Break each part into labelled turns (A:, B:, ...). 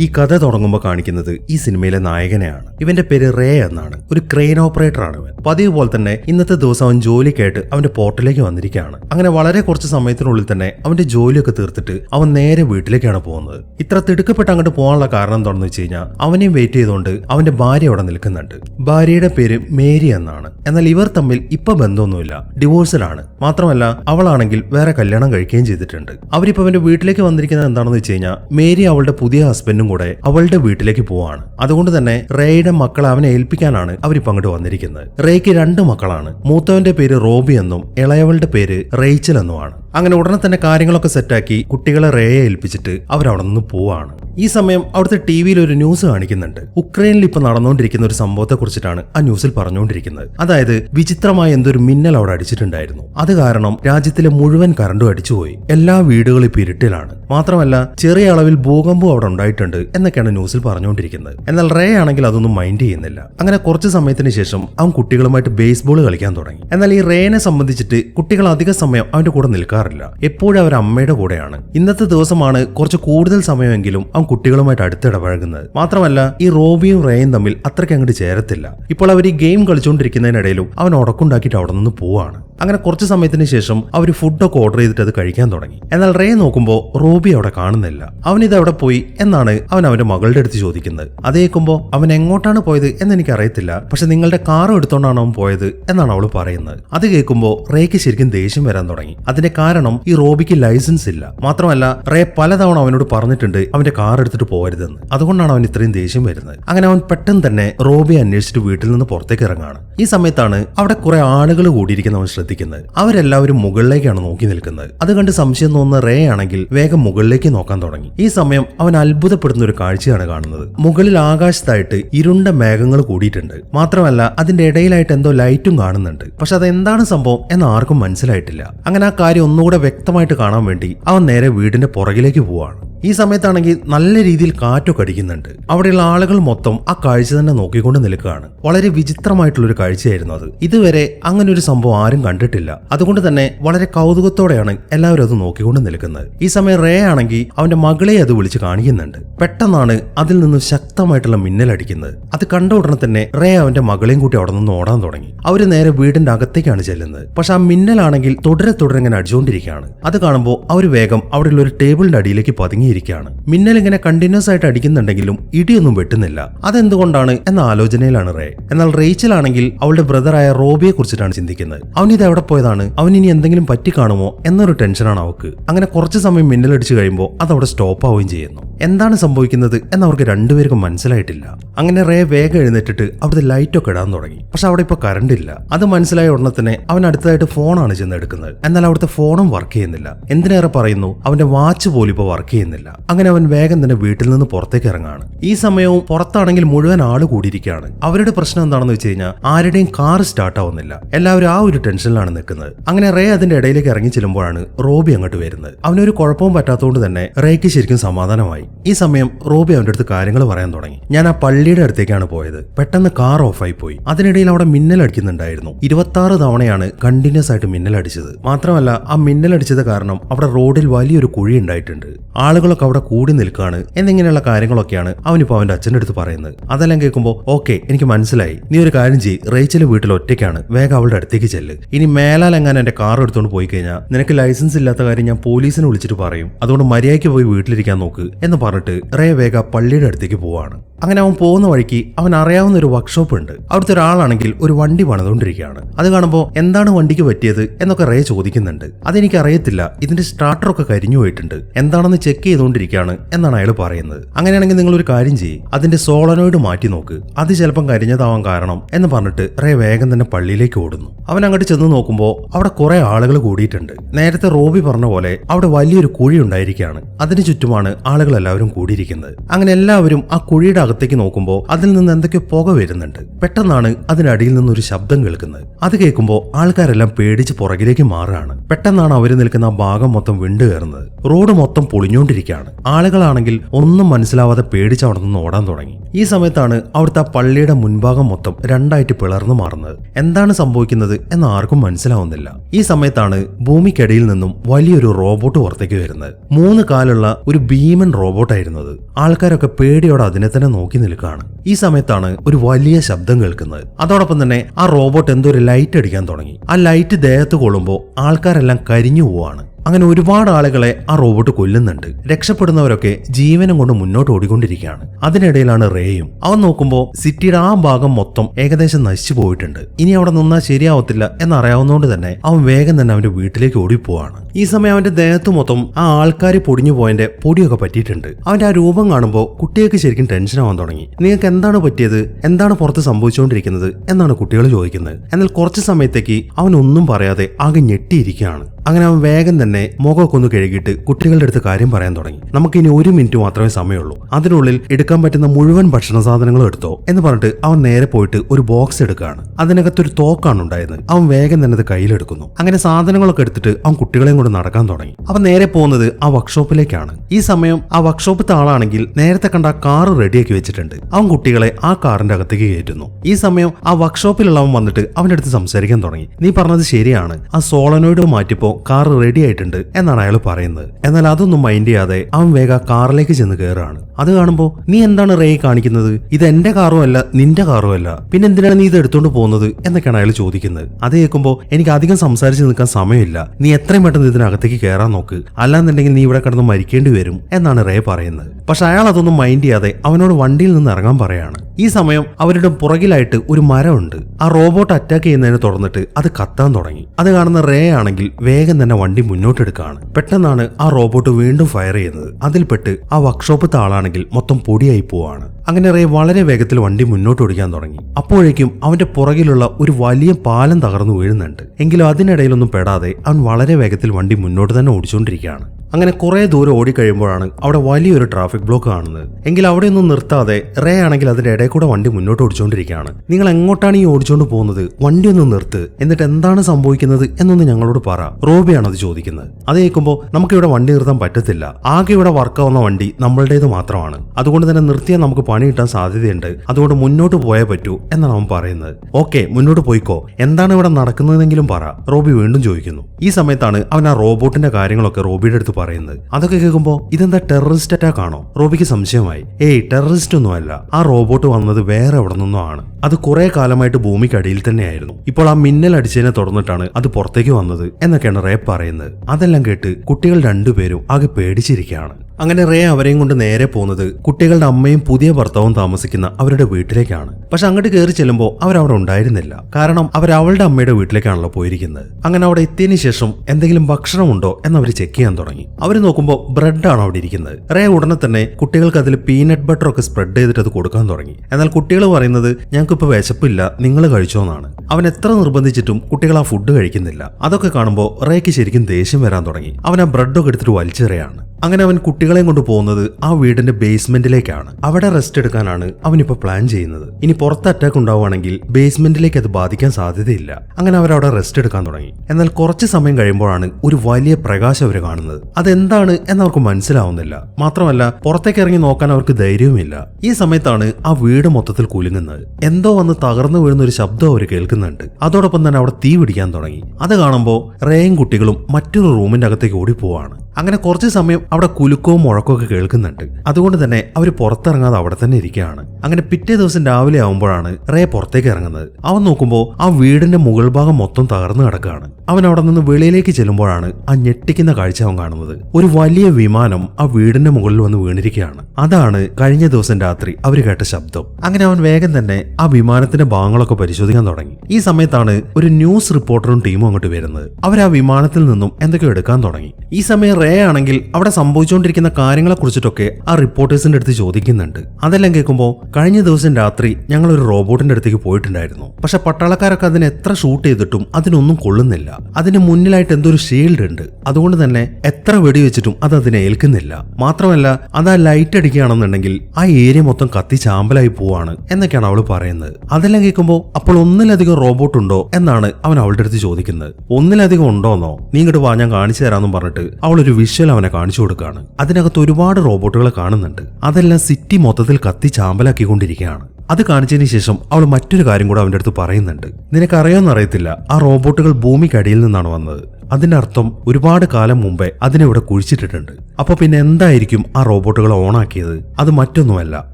A: ഈ കഥ തുടങ്ങുമ്പോൾ കാണിക്കുന്നത് ഈ സിനിമയിലെ നായകനെയാണ്. ഇവന്റെ പേര് റേ എന്നാണ്. ഒരു ക്രെയിൻ ഓപ്പറേറ്റർ ആണ് ഇവൻ. പതിവ് പോലെ തന്നെ ഇന്നത്തെ ദിവസം അവൻ ജോലിക്കായിട്ട് അവന്റെ പോർട്ടിലേക്ക് വന്നിരിക്കുകയാണ്. അങ്ങനെ വളരെ കുറച്ച് സമയത്തിനുള്ളിൽ തന്നെ അവന്റെ ജോലിയൊക്കെ തീർത്തിട്ട് അവൻ നേരെ വീട്ടിലേക്കാണ് പോകുന്നത്. ഇത്ര തിടുക്കപ്പെട്ട് അങ്ങോട്ട് പോകാനുള്ള കാരണം എന്താണെന്ന് വെച്ച് കഴിഞ്ഞാൽ അവനെയും വെയിറ്റ് ചെയ്തുകൊണ്ട് അവന്റെ ഭാര്യ അവിടെ നിൽക്കുന്നുണ്ട്. ഭാര്യയുടെ പേര് മേരി എന്നാണ്. എന്നാൽ ഇവർ തമ്മിൽ ഇപ്പൊ ബന്ധമൊന്നുമില്ല. ഡിവോഴ്സിലാണ്. മാത്രമല്ല അവളാണെങ്കിൽ വേറെ കല്യാണം കഴിക്കുകയും ചെയ്തിട്ടുണ്ട്. അവരിപ്പോ അവന്റെ വീട്ടിലേക്ക് വന്നിരിക്കുന്നത് എന്താണെന്ന് വെച്ച് കഴിഞ്ഞാൽ മേരി അവളുടെ പുതിയ ഹസ്ബൻഡും കൂടെ അവളുടെ വീട്ടിലേക്ക് പോവാണ്. അതുകൊണ്ട് തന്നെ റേയുടെ മക്കളെ അവനെ ഏൽപ്പിക്കാനാണ് അവരിപ്പോ അങ്ങോട്ട് വന്നിരിക്കുന്നത്. റേക്ക് രണ്ട് മക്കളാണ്. മൂത്തവന്റെ പേര് റോബി എന്നും ഇളയവളുടെ പേര് റേച്ചൽ എന്നുമാണ്. അങ്ങനെ ഉടനെ തന്നെ കാര്യങ്ങളൊക്കെ സെറ്റാക്കി കുട്ടികളെ റേയെ ഏൽപ്പിച്ചിട്ട് അവരവിടെ നിന്ന് പോവാണ്. ഈ സമയം അവിടുത്തെ ടി വിയിൽ ഒരു ന്യൂസ് കാണിക്കുന്നുണ്ട്. ഉക്രൈനിൽ ഇപ്പൊ നടന്നുകൊണ്ടിരിക്കുന്ന ഒരു സംഭവത്തെ കുറിച്ചിട്ടാണ് ആ ന്യൂസിൽ പറഞ്ഞുകൊണ്ടിരിക്കുന്നത്. അതായത് വിചിത്രമായ എന്തൊരു മിന്നൽ അവിടെ അടിച്ചിട്ടുണ്ടായിരുന്നു. അത് കാരണം രാജ്യത്തിലെ മുഴുവൻ കറണ്ടും അടിച്ചുപോയി. എല്ലാ വീടുകളും ഇപ്പൊ ഇരുട്ടിലാണ്. മാത്രമല്ല ചെറിയ അളവിൽ ഭൂകമ്പം അവിടെ ഉണ്ടായിട്ടുണ്ട് എന്നൊക്കെയാണ് ന്യൂസിൽ പറഞ്ഞുകൊണ്ടിരിക്കുന്നത്. എന്നാൽ റേ ആണെങ്കിൽ അതൊന്നും മൈൻഡ് ചെയ്യുന്നില്ല. അങ്ങനെ കുറച്ച് സമയത്തിന് ശേഷം അവൻ കുട്ടികളുമായിട്ട് ബേസ്ബോൾ കളിക്കാൻ തുടങ്ങി. എന്നാൽ ഈ റേനെ സംബന്ധിച്ചിട്ട് കുട്ടികൾ അധിക സമയം അവന്റെ കൂടെ നിൽക്കാറില്ല. എപ്പോഴും അവർ അമ്മയുടെ കൂടെയാണ്. ഇന്നത്തെ ദിവസമാണ് കുറച്ച് കൂടുതൽ സമയമെങ്കിലും അവൻ കുട്ടികളുമായിട്ട് അടുത്തിടപഴകുന്നത് മാത്രമല്ല ഈ റോബിയും റേയും തമ്മിൽ അത്രയ്ക്ക് അങ്ങോട്ട് ചേരത്തില്ല. ഇപ്പോൾ അവർ ഈ ഗെയിം കളിച്ചുകൊണ്ടിരിക്കുന്നതിനിടയിലും അവൻ ഉടക്കുണ്ടാക്കിയിട്ട് അവിടെ നിന്ന് പോവാണ്. അങ്ങനെ കുറച്ച് സമയത്തിന് ശേഷം അവർ ഫുഡൊക്കെ ഓർഡർ ചെയ്തിട്ട് അത് കഴിക്കാൻ തുടങ്ങി. എന്നാൽ റേ നോക്കുമ്പോൾ റോബി അവിടെ കാണുന്നില്ല. അവൻ ഇത് അവിടെ പോയി എന്നാണ് അവൻ അവന്റെ മകളുടെ അടുത്ത് ചോദിക്കുന്നത്. അത് കേൾക്കുമ്പോൾ അവൻ എങ്ങോട്ടാണ് പോയത് എന്ന് എനിക്ക് അറിയത്തില്ല പക്ഷെ നിങ്ങളുടെ കാറും എടുത്തോണ്ടാണ് അവൻ പോയത് എന്നാണ് അവൾ പറയുന്നത്. അത് കേൾക്കുമ്പോൾ റേക്ക് ശരിക്കും ദേഷ്യം വരാൻ തുടങ്ങി. അതിന്റെ കാരണം ഈ റോബിക്ക് ലൈസൻസ് ഇല്ല. മാത്രമല്ല റേ പലതവണ അവനോട് പറഞ്ഞിട്ടുണ്ട് അവന്റെ കാർ എടുത്തിട്ട് പോകരുതെന്ന് അതുകൊണ്ടാണ് അവൻ ഇത്രയും ദേഷ്യം വരുന്നത്. അങ്ങനെ അവൻ പെട്ടെന്ന് തന്നെ റോബിയെ അന്വേഷിച്ചിട്ട് വീട്ടിൽ നിന്ന് പുറത്തേക്ക് ഇറങ്ങാണ്. ഈ സമയത്താണ് അവിടെ കുറെ ആളുകൾ കൂടിയിരിക്കുന്ന അവൻ ശ്രദ്ധിക്കുന്നത്. അവരെല്ലാവരും മുകളിലേക്കാണ് നോക്കി നിൽക്കുന്നത്. അത് കണ്ട് സംശയം തോന്നുന്ന റേ ആണെങ്കിൽ വേഗം മുകളിലേക്ക് നോക്കാൻ തുടങ്ങി. ഈ സമയം അവൻ അത്ഭുതപ്പെടുന്ന ഒരു കാഴ്ചയാണ് കാണുന്നത്. മുകളിൽ ആകാശത്തായിട്ട് ഇരുണ്ട മേഘങ്ങൾ കൂടിയിട്ടുണ്ട്. മാത്രമല്ല അതിന്റെ ഇടയിലായിട്ട് എന്തോ ലൈറ്റും കാണുന്നുണ്ട്. പക്ഷെ അത് എന്താണ് സംഭവം എന്ന് ആർക്കും മനസ്സിലായിട്ടില്ല. അങ്ങനെ ആ കാര്യം ഒന്നുകൂടെ വ്യക്തമായിട്ട് കാണാൻ വേണ്ടി അവൻ നേരെ വീടിന്റെ പുറകിലേക്ക് പോവാണ്. ഈ സമയത്താണെങ്കിൽ നല്ല രീതിയിൽ കാറ്റൊക്കെ അടിക്കുന്നുണ്ട്. അവിടെയുള്ള ആളുകൾ മൊത്തം ആ കാഴ്ച തന്നെ നോക്കിക്കൊണ്ട് നിൽക്കുകയാണ്. വളരെ വിചിത്രമായിട്ടുള്ള ഒരു കാഴ്ചയായിരുന്നു അത്. ഇതുവരെ അങ്ങനെ ഒരു സംഭവം ആരും കണ്ടിട്ടില്ല. അതുകൊണ്ട് തന്നെ വളരെ കൗതുകത്തോടെയാണ് എല്ലാവരും അത് നോക്കിക്കൊണ്ട് നിൽക്കുന്നത്. ഈ സമയം റേ ആണെങ്കിൽ അവന്റെ മകളെ അത് വിളിച്ച് കാണിക്കുന്നുണ്ട്. പെട്ടെന്നാണ് അതിൽ നിന്ന് ശക്തമായിട്ടുള്ള മിന്നലടിക്കുന്നത് അത് കണ്ട ഉടനെ തന്നെ റേ അവന്റെ മകളെയും കൂട്ടി അവിടെ നിന്ന് ഓടാൻ തുടങ്ങി. അവർ നേരെ വീടിന്റെ അകത്തേക്കാണ് ചെല്ലുന്നത്. പക്ഷെ ആ മിന്നലാണെങ്കിൽ തുടരെ തുടരെ ഇങ്ങനെ അടിച്ചുകൊണ്ടിരിക്കുകയാണ്. അത് കാണുമ്പോൾ അവർ വേഗം അവിടെയുള്ള ഒരു ടേബിളിന്റെ അടിയിലേക്ക് പതുങ്ങിയിരിക്കുകയാണ് മിന്നൽ ഇങ്ങനെ കണ്ടിന്യൂസ് ആയിട്ട് അടിക്കുന്നുണ്ടെങ്കിലും ഇടിയൊന്നും വെട്ടുന്നില്ല. അതെന്തുകൊണ്ടാണ് എന്ന ആലോചനയിലാണ് റേ. എന്നാൽ റേച്ചൽ ആണെങ്കിൽ അവളുടെ ബ്രദറായ റോബിയെ കുറിച്ചിട്ടാണ് ചിന്തിക്കുന്നത്. അവൻ ഇത് എവിടെ പോയതാണ്? അവൻ ഇനി എന്തെങ്കിലും പറ്റി കാണുമോ എന്നൊരു ടെൻഷനാണ് അവക്ക്. അങ്ങനെ കുറച്ച് സമയം മിന്നലടിച്ചു കഴിയുമ്പോൾ അത് അവിടെ സ്റ്റോപ്പ് ആവുകയും ചെയ്യുന്നു. എന്താണ് സംഭവിക്കുന്നത് എന്ന് അവർക്ക് രണ്ടുപേർക്കും മനസ്സിലായിട്ടില്ല. അങ്ങനെ റേ വേഗം എഴുന്നേറ്റിട്ട് അവിടുത്തെ ലൈറ്റൊക്കെ ഇടാൻ തുടങ്ങി. പക്ഷെ അവിടെ ഇപ്പൊ കറണ്ട് ഇല്ല. അത് മനസ്സിലായ ഉടനെ തന്നെ അവൻ അടുത്തതായിട്ട് ഫോണാണ് ചെന്ന് എടുക്കുന്നത് എന്നാൽ അവിടുത്തെ ഫോണും വർക്ക് ചെയ്യുന്നില്ല. എന്തിനേറെ പറയുന്നു? അവന്റെ വാച്ച് പോലും ഇപ്പൊ വർക്ക് ചെയ്യുന്നില്ല. അങ്ങനെ അവൻ വേഗം തന്നെ വീട്ടിൽ നിന്ന് പുറത്തേക്ക് ഇറങ്ങാണ്. ഈ സമയവും പുറത്താണെങ്കിൽ മുഴുവൻ ആൾ കൂടിയിരിക്കുകയാണ്. അവരുടെ പ്രശ്നം എന്താണെന്ന് വെച്ച് കഴിഞ്ഞാൽ ആരുടെയും കാർ സ്റ്റാർട്ട് ആവുന്നില്ല. എല്ലാവരും ആ ഒരു ടെൻഷനിലാണ് നിൽക്കുന്നത്. അങ്ങനെ റേ അതിന്റെ ഇടയിലേക്ക് ഇറങ്ങി ചെല്ലുമ്പോഴാണ് റോബി അങ്ങോട്ട് വരുന്നത്. അവനൊരു കുഴപ്പവും പറ്റാത്തതുകൊണ്ട് തന്നെ റേക്ക് ശരിക്കും സമാധാനമായി. ഈ സമയം റോബി അവന്റെ അടുത്ത് കാര്യങ്ങൾ പറയാൻ തുടങ്ങി. ഞാൻ ആ പള്ളിയുടെ അടുത്തേക്കാണ് പോയത്. പെട്ടെന്ന് കാർ ഓഫായി പോയി. അതിനിടയിൽ അവിടെ മിന്നൽ അടിക്കുന്നുണ്ടായിരുന്നു. ഇരുപത്തി തവണയാണ് കണ്ടിന്യൂസ് ആയിട്ട് മിന്നൽ അടിച്ചത്. മാത്രമല്ല ആ മിന്നൽ അടിച്ചത് കാരണം അവിടെ റോഡിൽ വലിയൊരു കുഴി ഉണ്ടായിട്ടുണ്ട്. ആളുകളൊക്കെ അവിടെ കൂടി നിൽക്കുകയാണ് എന്നിങ്ങനെയുള്ള കാര്യങ്ങളൊക്കെയാണ് അവനിപ്പോ അവന്റെ അച്ഛന്റെ അടുത്ത് പറയുന്നത്. അതെല്ലാം കേൾക്കുമ്പോൾ ഓക്കെ എനിക്ക് മനസ്സിലായി. നീ ഒരു കാര്യം ചെയ്യ്. റേച്ചൽ വീട്ടിൽ ഒറ്റയ്ക്കാണ്. വേഗം അവളുടെ അടുത്തേക്ക് ചെല്ല്. ഇനി മേലാൽ എങ്ങാൻ എന്റെ കാർ എടുത്തുകൊണ്ട് പോയി കഴിഞ്ഞാൽ നിനക്ക് ലൈസൻസ് ഇല്ലാത്ത കാര്യം ഞാൻ പോലീസിനെ വിളിച്ചിട്ട് പറയും. അതുകൊണ്ട് മര്യാദയ്ക്ക് പോയി വീട്ടിലിരിക്കാൻ നോക്ക് എന്ന് പറഞ്ഞിട്ട് റേ വേഗ പള്ളിയുടെ അടുത്തേക്ക് പോവാണ്. അങ്ങനെ അവൻ പോകുന്ന വഴിക്ക് അവൻ അറിയാവുന്ന ഒരു വർക്ക്ഷോപ്പ് ഉണ്ട്. അവിടുത്തെ ഒരാളാണെങ്കിൽ ഒരു വണ്ടി പണിതുകൊണ്ടിരിക്കുകയാണ്. അത് കാണുമ്പോൾ എന്താണ് വണ്ടിക്ക് പറ്റിയത് എന്നൊക്കെ റേ ചോദിക്കുന്നുണ്ട്. അതെനിക്ക് അറിയത്തില്ല ഇതിന്റെ സ്റ്റാർട്ടറൊക്കെ കരിഞ്ഞു പോയിട്ടുണ്ട്. എന്താണെന്ന് ചെക്ക് ചെയ്തുകൊണ്ടിരിക്കുകയാണ് എന്നാണ് അയാൾ പറയുന്നത്. അങ്ങനെയാണെങ്കിൽ നിങ്ങൾ ഒരു കാര്യം ചെയ്യും. അതിന്റെ സോളനോയിഡ് മാറ്റി നോക്ക്. അത് ചിലപ്പം കരിഞ്ഞതാവാൻ കാരണം എന്ന് പറഞ്ഞിട്ട് റേ വേഗം തന്നെ പള്ളിയിലേക്ക് ഓടുന്നു. അവൻ അങ്ങോട്ട് ചെന്ന് നോക്കുമ്പോൾ അവിടെ കുറെ ആളുകൾ കൂടിയിട്ടുണ്ട്. നേരത്തെ റോബി പറഞ്ഞ പോലെ അവിടെ വലിയൊരു കുഴി ഉണ്ടായിരിക്കുകയാണ്. അതിന് ചുറ്റുമാണ് ആളുകൾ എല്ലാവരും കൂടിയിരിക്കുന്നത്. അങ്ങനെ എല്ലാവരും ആ കുഴിയുടെ അകത്തേക്ക് നോക്കുമ്പോൾ അതിൽ നിന്ന് എന്തൊക്കെയോ പുക വരുന്നുണ്ട്. പെട്ടെന്നാണ് അതിനടിയിൽ നിന്നൊരു ശബ്ദം കേൾക്കുന്നത്. അത് കേൾക്കുമ്പോൾ ആൾക്കാരെല്ലാം പേടിച്ച് പുറകിലേക്ക് മാറുകയാണ്. പെട്ടെന്നാണ് അവർ നിൽക്കുന്ന ആ ഭാഗം മൊത്തം വിണ്ടു കയറുന്നത്. റോഡ് മൊത്തം പൊളിഞ്ഞുകൊണ്ടിരിക്കുകയാണ് ആളുകളാണെങ്കിൽ ഒന്നും മനസ്സിലാവാതെ പേടിച്ച് അവിടെ നിന്ന് ഓടാൻ തുടങ്ങി. ഈ സമയത്താണ് അവിടുത്തെ ആ പള്ളിയുടെ മുൻഭാഗം മൊത്തം രണ്ടായിട്ട് പിളർന്നു മാറുന്നത്. എന്താണ് സംഭവിക്കുന്നത് എന്ന് ആർക്കും മനസ്സിലാവുന്നില്ല. ഈ സമയത്താണ് ഭൂമിക്കടിയിൽ നിന്നും വലിയൊരു റോബോട്ട് പുറത്തേക്ക് വരുന്നത്. മൂന്ന് കാലുള്ള ഒരു ഭീമൻ റോബോട്ടായിരുന്നത് ആൾക്കാരൊക്കെ പേടിയോടെ അതിനെ തന്നെ നോക്കി നിൽക്കുകയാണ്. ഈ സമയത്താണ് ഒരു വലിയ ശബ്ദം കേൾക്കുന്നത്. അതോടൊപ്പം തന്നെ ആ റോബോട്ട് എന്തോ ഒരു ലൈറ്റ് അടിക്കാൻ തുടങ്ങി. ആ ലൈറ്റ് ദേഹത്ത് കൊള്ളുമ്പോൾ ആൾക്കാരെല്ലാം കരിഞ്ഞു പോവാണ്. അങ്ങനെ ഒരുപാട് ആളുകളെ ആ റോബോട്ട് കൊല്ലുന്നുണ്ട്. രക്ഷപ്പെടുന്നവരൊക്കെ ജീവനം കൊണ്ട് മുന്നോട്ട് ഓടിക്കൊണ്ടിരിക്കുകയാണ്. അതിനിടയിലാണ് റേയും. അവൻ നോക്കുമ്പോൾ സിറ്റിയുടെ ആ ഭാഗം മൊത്തം ഏകദേശം നശിച്ചു പോയിട്ടുണ്ട്. ഇനി അവിടെ നിന്നാൽ ശരിയാവത്തില്ല എന്നറിയാവുന്നതുകൊണ്ട് തന്നെ അവൻ വേഗം തന്നെ അവന്റെ വീട്ടിലേക്ക് ഓടിപ്പോവാണ്. ഈ സമയം അവന്റെ ദേഹത്ത് മൊത്തം ആ ആൾക്കാർ പൊടിഞ്ഞു പോയതിന്റെ പൊടിയൊക്കെ പറ്റിയിട്ടുണ്ട്. അവന്റെ ആ രൂപം കാണുമ്പോൾ കുട്ടികൾക്ക് ശരിക്കും ടെൻഷൻ ആവാൻ തുടങ്ങി. നിങ്ങൾക്ക് എന്താണ് പറ്റിയത്? എന്താണ് പുറത്ത് സംഭവിച്ചുകൊണ്ടിരിക്കുന്നത്? എന്നാണ് കുട്ടികൾ ചോദിക്കുന്നത്. എന്നാൽ കുറച്ച് സമയത്തേക്ക് അവൻ ഒന്നും പറയാതെ ആകെ ഞെട്ടിയിരിക്കുകയാണ്. അങ്ങനെ അവൻ വേഗം തന്നെ മുഖമൊക്കെ ഒന്ന് കഴുകിയിട്ട് കുട്ടികളുടെ അടുത്ത് കാര്യം പറയാൻ തുടങ്ങി. നമുക്ക് ഇനി ഒരു മിനിറ്റ് മാത്രമേ സമയമുള്ളൂ. അതിനുള്ളിൽ എടുക്കാൻ പറ്റുന്ന മുഴുവൻ ഭക്ഷണ സാധനങ്ങളും എടുത്തോ എന്ന് പറഞ്ഞിട്ട് അവൻ നേരെ പോയിട്ട് ഒരു ബോക്സ് എടുക്കുകയാണ്. അതിനകത്തൊരു തോക്കാണ് ഉണ്ടായത് അവൻ വേഗം തന്നെ അത് കയ്യിലെടുക്കുന്നു. അങ്ങനെ സാധനങ്ങളൊക്കെ എടുത്തിട്ട് അവൻ കുട്ടികളെയും കൊണ്ട് നടക്കാൻ തുടങ്ങി. അവൻ നേരെ പോകുന്നത് ആ വർക്ക്ഷോപ്പിലേക്കാണ്. ഈ സമയം ആ വർക്ക്ഷോപ്പിലത്തെ ആളാണെങ്കിൽ നേരത്തെ കണ്ട ആ കാർ റെഡിയാക്കി വെച്ചിട്ടുണ്ട്. അവൻ കുട്ടികളെ ആ കാറിന്റെ അകത്തേക്ക് കയറ്റുന്നു. ഈ സമയം ആ വർക്ക്ഷോപ്പിലുള്ളവൻ വന്നിട്ട് അവന്റെ അടുത്ത് സംസാരിക്കാൻ തുടങ്ങി. നീ പറഞ്ഞത് ശരിയാണ്. ആ സോളനോയിഡ് മാറ്റിപ്പോ കാർ റെഡി ആയിട്ടുണ്ട് എന്നാണ് അയാൾ പറയുന്നത്. എന്നാൽ അതൊന്നും മൈൻഡ് ചെയ്യാതെ അവൻ വേഗം കാറിലേക്ക് ചെന്ന് കയറാണ് അത് കാണുമ്പോൾ നീ എന്താണ് റേ കാണിക്കുന്നത്? ഇത് എന്റെ കാറും അല്ല നിന്റെ കാറും അല്ല. പിന്നെ എന്തിനാണ് നീ ഇത് എടുത്തോണ്ട് പോകുന്നത്? എന്നൊക്കെയാണ് അയാൾ ചോദിക്കുന്നത്. അത് കേൾക്കുമ്പോൾ എനിക്ക് അധികം സംസാരിച്ച് നിൽക്കാൻ സമയമില്ല. നീ എത്രയും പെട്ടെന്ന് ഇതിനകത്തേക്ക് കയറാൻ നോക്ക്. അല്ലാന്നുണ്ടെങ്കിൽ നീ ഇവിടെ കിടന്ന് മരിക്കേണ്ടി വരും എന്നാണ് റേ പറയുന്നത്. പക്ഷെ അയാൾ അതൊന്നും മൈൻഡ് ചെയ്യാതെ അവനോട് വണ്ടിയിൽ നിന്ന് ഇറങ്ങാൻ പറയാണ്. ഈ സമയം അവരുടെ പുറകിലായിട്ട് ഒരു മരമുണ്ട്. ആ റോബോട്ട് അറ്റാക്ക് ചെയ്യുന്നതിനെ തുടർന്നിട്ട് അത് കത്താൻ തുടങ്ങി. അത് കാണുന്ന റേ ആണെങ്കിൽ വേഗം തന്നെ വണ്ടി മുന്നോട്ടെടുക്കുകയാണ് പെട്ടെന്നാണ് ആ റോബോട്ട് വീണ്ടും ഫയർ ചെയ്യുന്നത്. അതിൽപ്പെട്ട് ആ വർക്ക്ഷോപ്പ് താളാണെങ്കിൽ മൊത്തം പൊടിയായി പോവാണ്. അങ്ങനെ റേ വളരെ വേഗത്തിൽ വണ്ടി മുന്നോട്ട് ഓടിക്കാൻ തുടങ്ങി. അപ്പോഴേക്കും അവന്റെ പുറകിലുള്ള ഒരു വലിയ പാലം തകർന്നു വീഴുന്നുണ്ട്. എങ്കിലും അതിനിടയിലൊന്നും പെടാതെ അവൻ വളരെ വേഗത്തിൽ വണ്ടി മുന്നോട്ട് തന്നെ ഓടിച്ചുകൊണ്ടിരിക്കുകയാണ്. അങ്ങനെ കുറെ ദൂരം ഓടിക്കഴിയുമ്പോഴാണ് അവിടെ വലിയൊരു ട്രാഫിക് ബ്ലോക്ക് കാണുന്നത്. എങ്കിൽ അവിടെ ഒന്നും നിർത്താതെ റേ ആണെങ്കിൽ അതിന്റെ ഇടയിൽ കൂടെ വണ്ടി മുന്നോട്ട് ഓടിച്ചുകൊണ്ടിരിക്കുകയാണ് നിങ്ങൾ എങ്ങോട്ടാണ് ഈ ഓടിച്ചുകൊണ്ട് പോകുന്നത്? വണ്ടി ഒന്ന് നിർത്ത്. എന്നിട്ട് എന്താണ് സംഭവിക്കുന്നത് എന്നൊന്ന് ഞങ്ങളോട് പറ. റോബിയാണ് അത് ചോദിക്കുന്നത്. അത് കേൾക്കുമ്പോൾ നമുക്ക് ഇവിടെ വണ്ടി നിർത്താൻ പറ്റത്തില്ല. ആകെ ഇവിടെ വർക്കാവുന്ന വണ്ടി നമ്മളുടേത് മാത്രമാണ്. അതുകൊണ്ട് തന്നെ നിർത്തിയാൽ നമുക്ക് പണി കിട്ടാൻ സാധ്യതയുണ്ട്. അതുകൊണ്ട് മുന്നോട്ട് പോയേ പറ്റൂ എന്നാണ് അവൻ പറയുന്നത്. ഓക്കെ മുന്നോട്ട് പോയിക്കോ. എന്താണ് ഇവിടെ നടക്കുന്നതെങ്കിലും പറ. റോബി വീണ്ടും ചോദിക്കുന്നു. ഈ സമയത്താണ് അവൻ ആ റോബോട്ടിന്റെ കാര്യങ്ങളൊക്കെ റോബിയുടെ അടുത്ത് പറയുന്നത്. അതൊക്കെ കേൾക്കുമ്പോൾ ഇതെന്താ ടെററിസ്റ്റ് അറ്റാക്ക് ആണോ? റോബിക്ക് സംശയമായി. ഏയ് ടെററിസ്റ്റ് ഒന്നും അല്ല ആ റോബോട്ട് വന്നത് വേറെ എവിടെ നിന്നോ ആണ്. അത് കുറെ കാലമായിട്ട് ഭൂമിക്കടിയിൽ തന്നെയായിരുന്നു. ഇപ്പോൾ ആ മിന്നൽ അടിച്ചതിനെ തുടർന്നിട്ടാണ് അത് പുറത്തേക്ക് വന്നത് എന്നൊക്കെയാണ് റേ പറയുന്നത്. അതെല്ലാം കേട്ട് കുട്ടികൾ രണ്ടുപേരും ആകെ പേടിച്ചിരിക്കുകയാണ്. അങ്ങനെ റേ അവരെയും കൊണ്ട് നേരെ പോകുന്നത് കുട്ടികളുടെ അമ്മയും പുതിയ ഭർത്താവും താമസിക്കുന്ന അവരുടെ വീട്ടിലേക്കാണ്. പക്ഷെ അങ്ങോട്ട് കയറി ചെല്ലുമ്പോൾ അവരവിടെ ഉണ്ടായിരുന്നില്ല. കാരണം അവർ അവളുടെ അമ്മയുടെ വീട്ടിലേക്കാണല്ലോ പോയിരിക്കുന്നത്. അങ്ങനെ അവിടെ എത്തിയതിനു ശേഷം എന്തെങ്കിലും ഭക്ഷണമുണ്ടോ എന്ന് അവർ ചെക്ക് ചെയ്യാൻ തുടങ്ങി. അവർ നോക്കുമ്പോൾ ബ്രെഡാണ് അവിടെ ഇരിക്കുന്നത്. റേ ഉടനെ തന്നെ കുട്ടികൾക്ക് അതിൽ പീനട്ട് ബട്ടർ ഒക്കെ സ്പ്രെഡ് ചെയ്തിട്ട് അത് കൊടുക്കാൻ തുടങ്ങി. എന്നാൽ കുട്ടികൾ പറയുന്നത് ഞങ്ങൾക്ക് ഇപ്പൊ വിശപ്പില്ല നിങ്ങൾ കഴിച്ചോന്നാണ് അവൻ എത്ര നിർബന്ധിച്ചിട്ടും കുട്ടികൾ ആ ഫുഡ് കഴിക്കുന്നില്ല. അതൊക്കെ കാണുമ്പോൾ റേക്ക് ശരിക്കും ദേഷ്യം വരാൻ തുടങ്ങി. അവൻ ആ ബ്രെഡൊക്കെ എടുത്തിട്ട് വലിച്ചെറിയാണ്. അങ്ങനെ അവൻ കുട്ടികളെയും കൊണ്ട് പോകുന്നത് ആ വീടിന്റെ ബേസ്മെന്റിലേക്കാണ് അവിടെ റെസ്റ്റ് എടുക്കാനാണ് അവനിപ്പോ പ്ലാൻ ചെയ്യുന്നത്. ഇനി പുറത്ത് അറ്റാക്ക് ഉണ്ടാവുകയാണെങ്കിൽ ബേസ്മെന്റിലേക്ക് അത് ബാധിക്കാൻ സാധ്യതയില്ല. അങ്ങനെ അവരവിടെ റെസ്റ്റ് എടുക്കാൻ തുടങ്ങി. എന്നാൽ കുറച്ച് സമയം കഴിയുമ്പോഴാണ് ഒരു വലിയ പ്രകാശം അവർ കാണുന്നത്. അതെന്താണ് എന്നവർക്ക് മനസ്സിലാവുന്നില്ല. മാത്രമല്ല പുറത്തേക്ക് ഇറങ്ങി നോക്കാൻ അവർക്ക് ധൈര്യവുമില്ല. ഈ സമയത്താണ് ആ വീട് മൊത്തത്തിൽ കുലുങ്ങുന്നത്. എന്തോ വന്ന് തകർന്നു വീഴുന്ന ഒരു ശബ്ദം അവർ കേൾക്കുന്നുണ്ട്. അതോടൊപ്പം തന്നെ അവിടെ തീ പിടിക്കാൻ തുടങ്ങി. അത് കാണുമ്പോൾ റേയും കുട്ടികളും മറ്റൊരു റൂമിന്റെ അകത്തേക്ക് ഓടിപ്പോവാണ്. അങ്ങനെ കുറച്ച് സമയം അവിടെ കുലുക്കവും മുഴക്കവും ഒക്കെ കേൾക്കുന്നുണ്ട്. അതുകൊണ്ട് തന്നെ അവർ പുറത്തിറങ്ങാതെ അവിടെ തന്നെ ഇരിക്കുകയാണ്. അങ്ങനെ പിറ്റേ ദിവസം രാവിലെ ആവുമ്പോഴാണ് റേ പുറത്തേക്ക് ഇറങ്ങുന്നത്. അവൻ നോക്കുമ്പോൾ ആ വീടിന്റെ മുകൾ ഭാഗം മൊത്തം തകർന്നു കിടക്കുകയാണ്. അവൻ അവിടെ നിന്ന് വെളിയിലേക്ക് ചെല്ലുമ്പോഴാണ് ആ ഞെട്ടിക്കുന്ന കാഴ്ച അവൻ കാണുന്നത്. ഒരു വലിയ വിമാനം ആ വീടിന്റെ മുകളിൽ വന്ന് വീണിരിക്കുകയാണ്. അതാണ് കഴിഞ്ഞ ദിവസം രാത്രി അവർ കേട്ട ശബ്ദം. അങ്ങനെ അവൻ വേഗം തന്നെ ആ വിമാനത്തിന്റെ ഭാഗങ്ങളൊക്കെ പരിശോധിക്കാൻ തുടങ്ങി. ഈ സമയത്താണ് ഒരു ന്യൂസ് റിപ്പോർട്ടറും ടീമും അങ്ങോട്ട് വരുന്നത്. അവർ ആ വിമാനത്തിൽ നിന്നും എന്തൊക്കെയോ എടുക്കാൻ തുടങ്ങി. ഈ സമയം ആണെങ്കിൽ അവിടെ സംഭവിച്ചുകൊണ്ടിരിക്കുന്ന കാര്യങ്ങളെ കുറിച്ചിട്ടൊക്കെ ആ റിപ്പോർട്ടേഴ്സിന്റെ അടുത്ത് ചോദിക്കുന്നുണ്ട്. അതെല്ലാം കേൾക്കുമ്പോൾ കഴിഞ്ഞ ദിവസം രാത്രി ഞങ്ങൾ ഒരു റോബോട്ടിന്റെ അടുത്തേക്ക് പോയിട്ടുണ്ടായിരുന്നു. പക്ഷെ പട്ടാളക്കാരൊക്കെ അതിനെ എത്ര ഷൂട്ട് ചെയ്തിട്ടും അതിനൊന്നും കൊള്ളുന്നില്ല. അതിന് മുന്നിലായിട്ട് എന്തോ ഒരു ഷീൽഡ് ഉണ്ട്. അതുകൊണ്ട് തന്നെ എത്ര വെടിവെച്ചിട്ടും അത് അതിനെ ഏൽക്കുന്നില്ല. മാത്രമല്ല അത് ആ ലൈറ്റ് അടിക്കുകയാണെന്നുണ്ടെങ്കിൽ ആ ഏരിയ മൊത്തം കത്തി ചാമ്പലായി പോവാണ് എന്നൊക്കെയാണ് അവൾ പറയുന്നത്. അതെല്ലാം കേൾക്കുമ്പോൾ അപ്പോൾ ഒന്നിലധികം റോബോട്ട് ഉണ്ടോ എന്നാണ് അവൻ അവളുടെ അടുത്ത് ചോദിക്കുന്നത്. ഒന്നിലധികം ഉണ്ടോന്നോ? നീ ഇങ്ങോട്ട് വാ ഞാൻ കാണിച്ചു തരാമെന്നും പറഞ്ഞിട്ട് അവൾ ഒരു വിഷ്വൽ അവനെ കാണിച്ചു കൊടുക്കുകയാണ്. അതിനകത്ത് ഒരുപാട് റോബോട്ടുകളെ കാണുന്നുണ്ട്. അതെല്ലാം സിറ്റി മൊത്തത്തിൽ കത്തി ചാമ്പലാക്കിക്കൊണ്ടിരിക്കുകയാണ്. അത് കാണിച്ചതിന് ശേഷം അവൾ മറ്റൊരു കാര്യം കൂടെ അവന്റെ അടുത്ത് പറയുന്നുണ്ട്. നിനക്കറിയാമെന്ന് അറിയത്തില്ല ആ റോബോട്ടുകൾ ഭൂമിക്കടിയിൽ നിന്നാണ് വന്നത്. അതിന്റെ അർത്ഥം ഒരുപാട് കാലം മുമ്പേ അതിനെ ഇവിടെ കുഴിച്ചിട്ടിട്ടുണ്ട്. അപ്പൊ പിന്നെ എന്തായിരിക്കും ആ റോബോട്ടുകൾ ഓണാക്കിയത്? അത് മറ്റൊന്നുമല്ല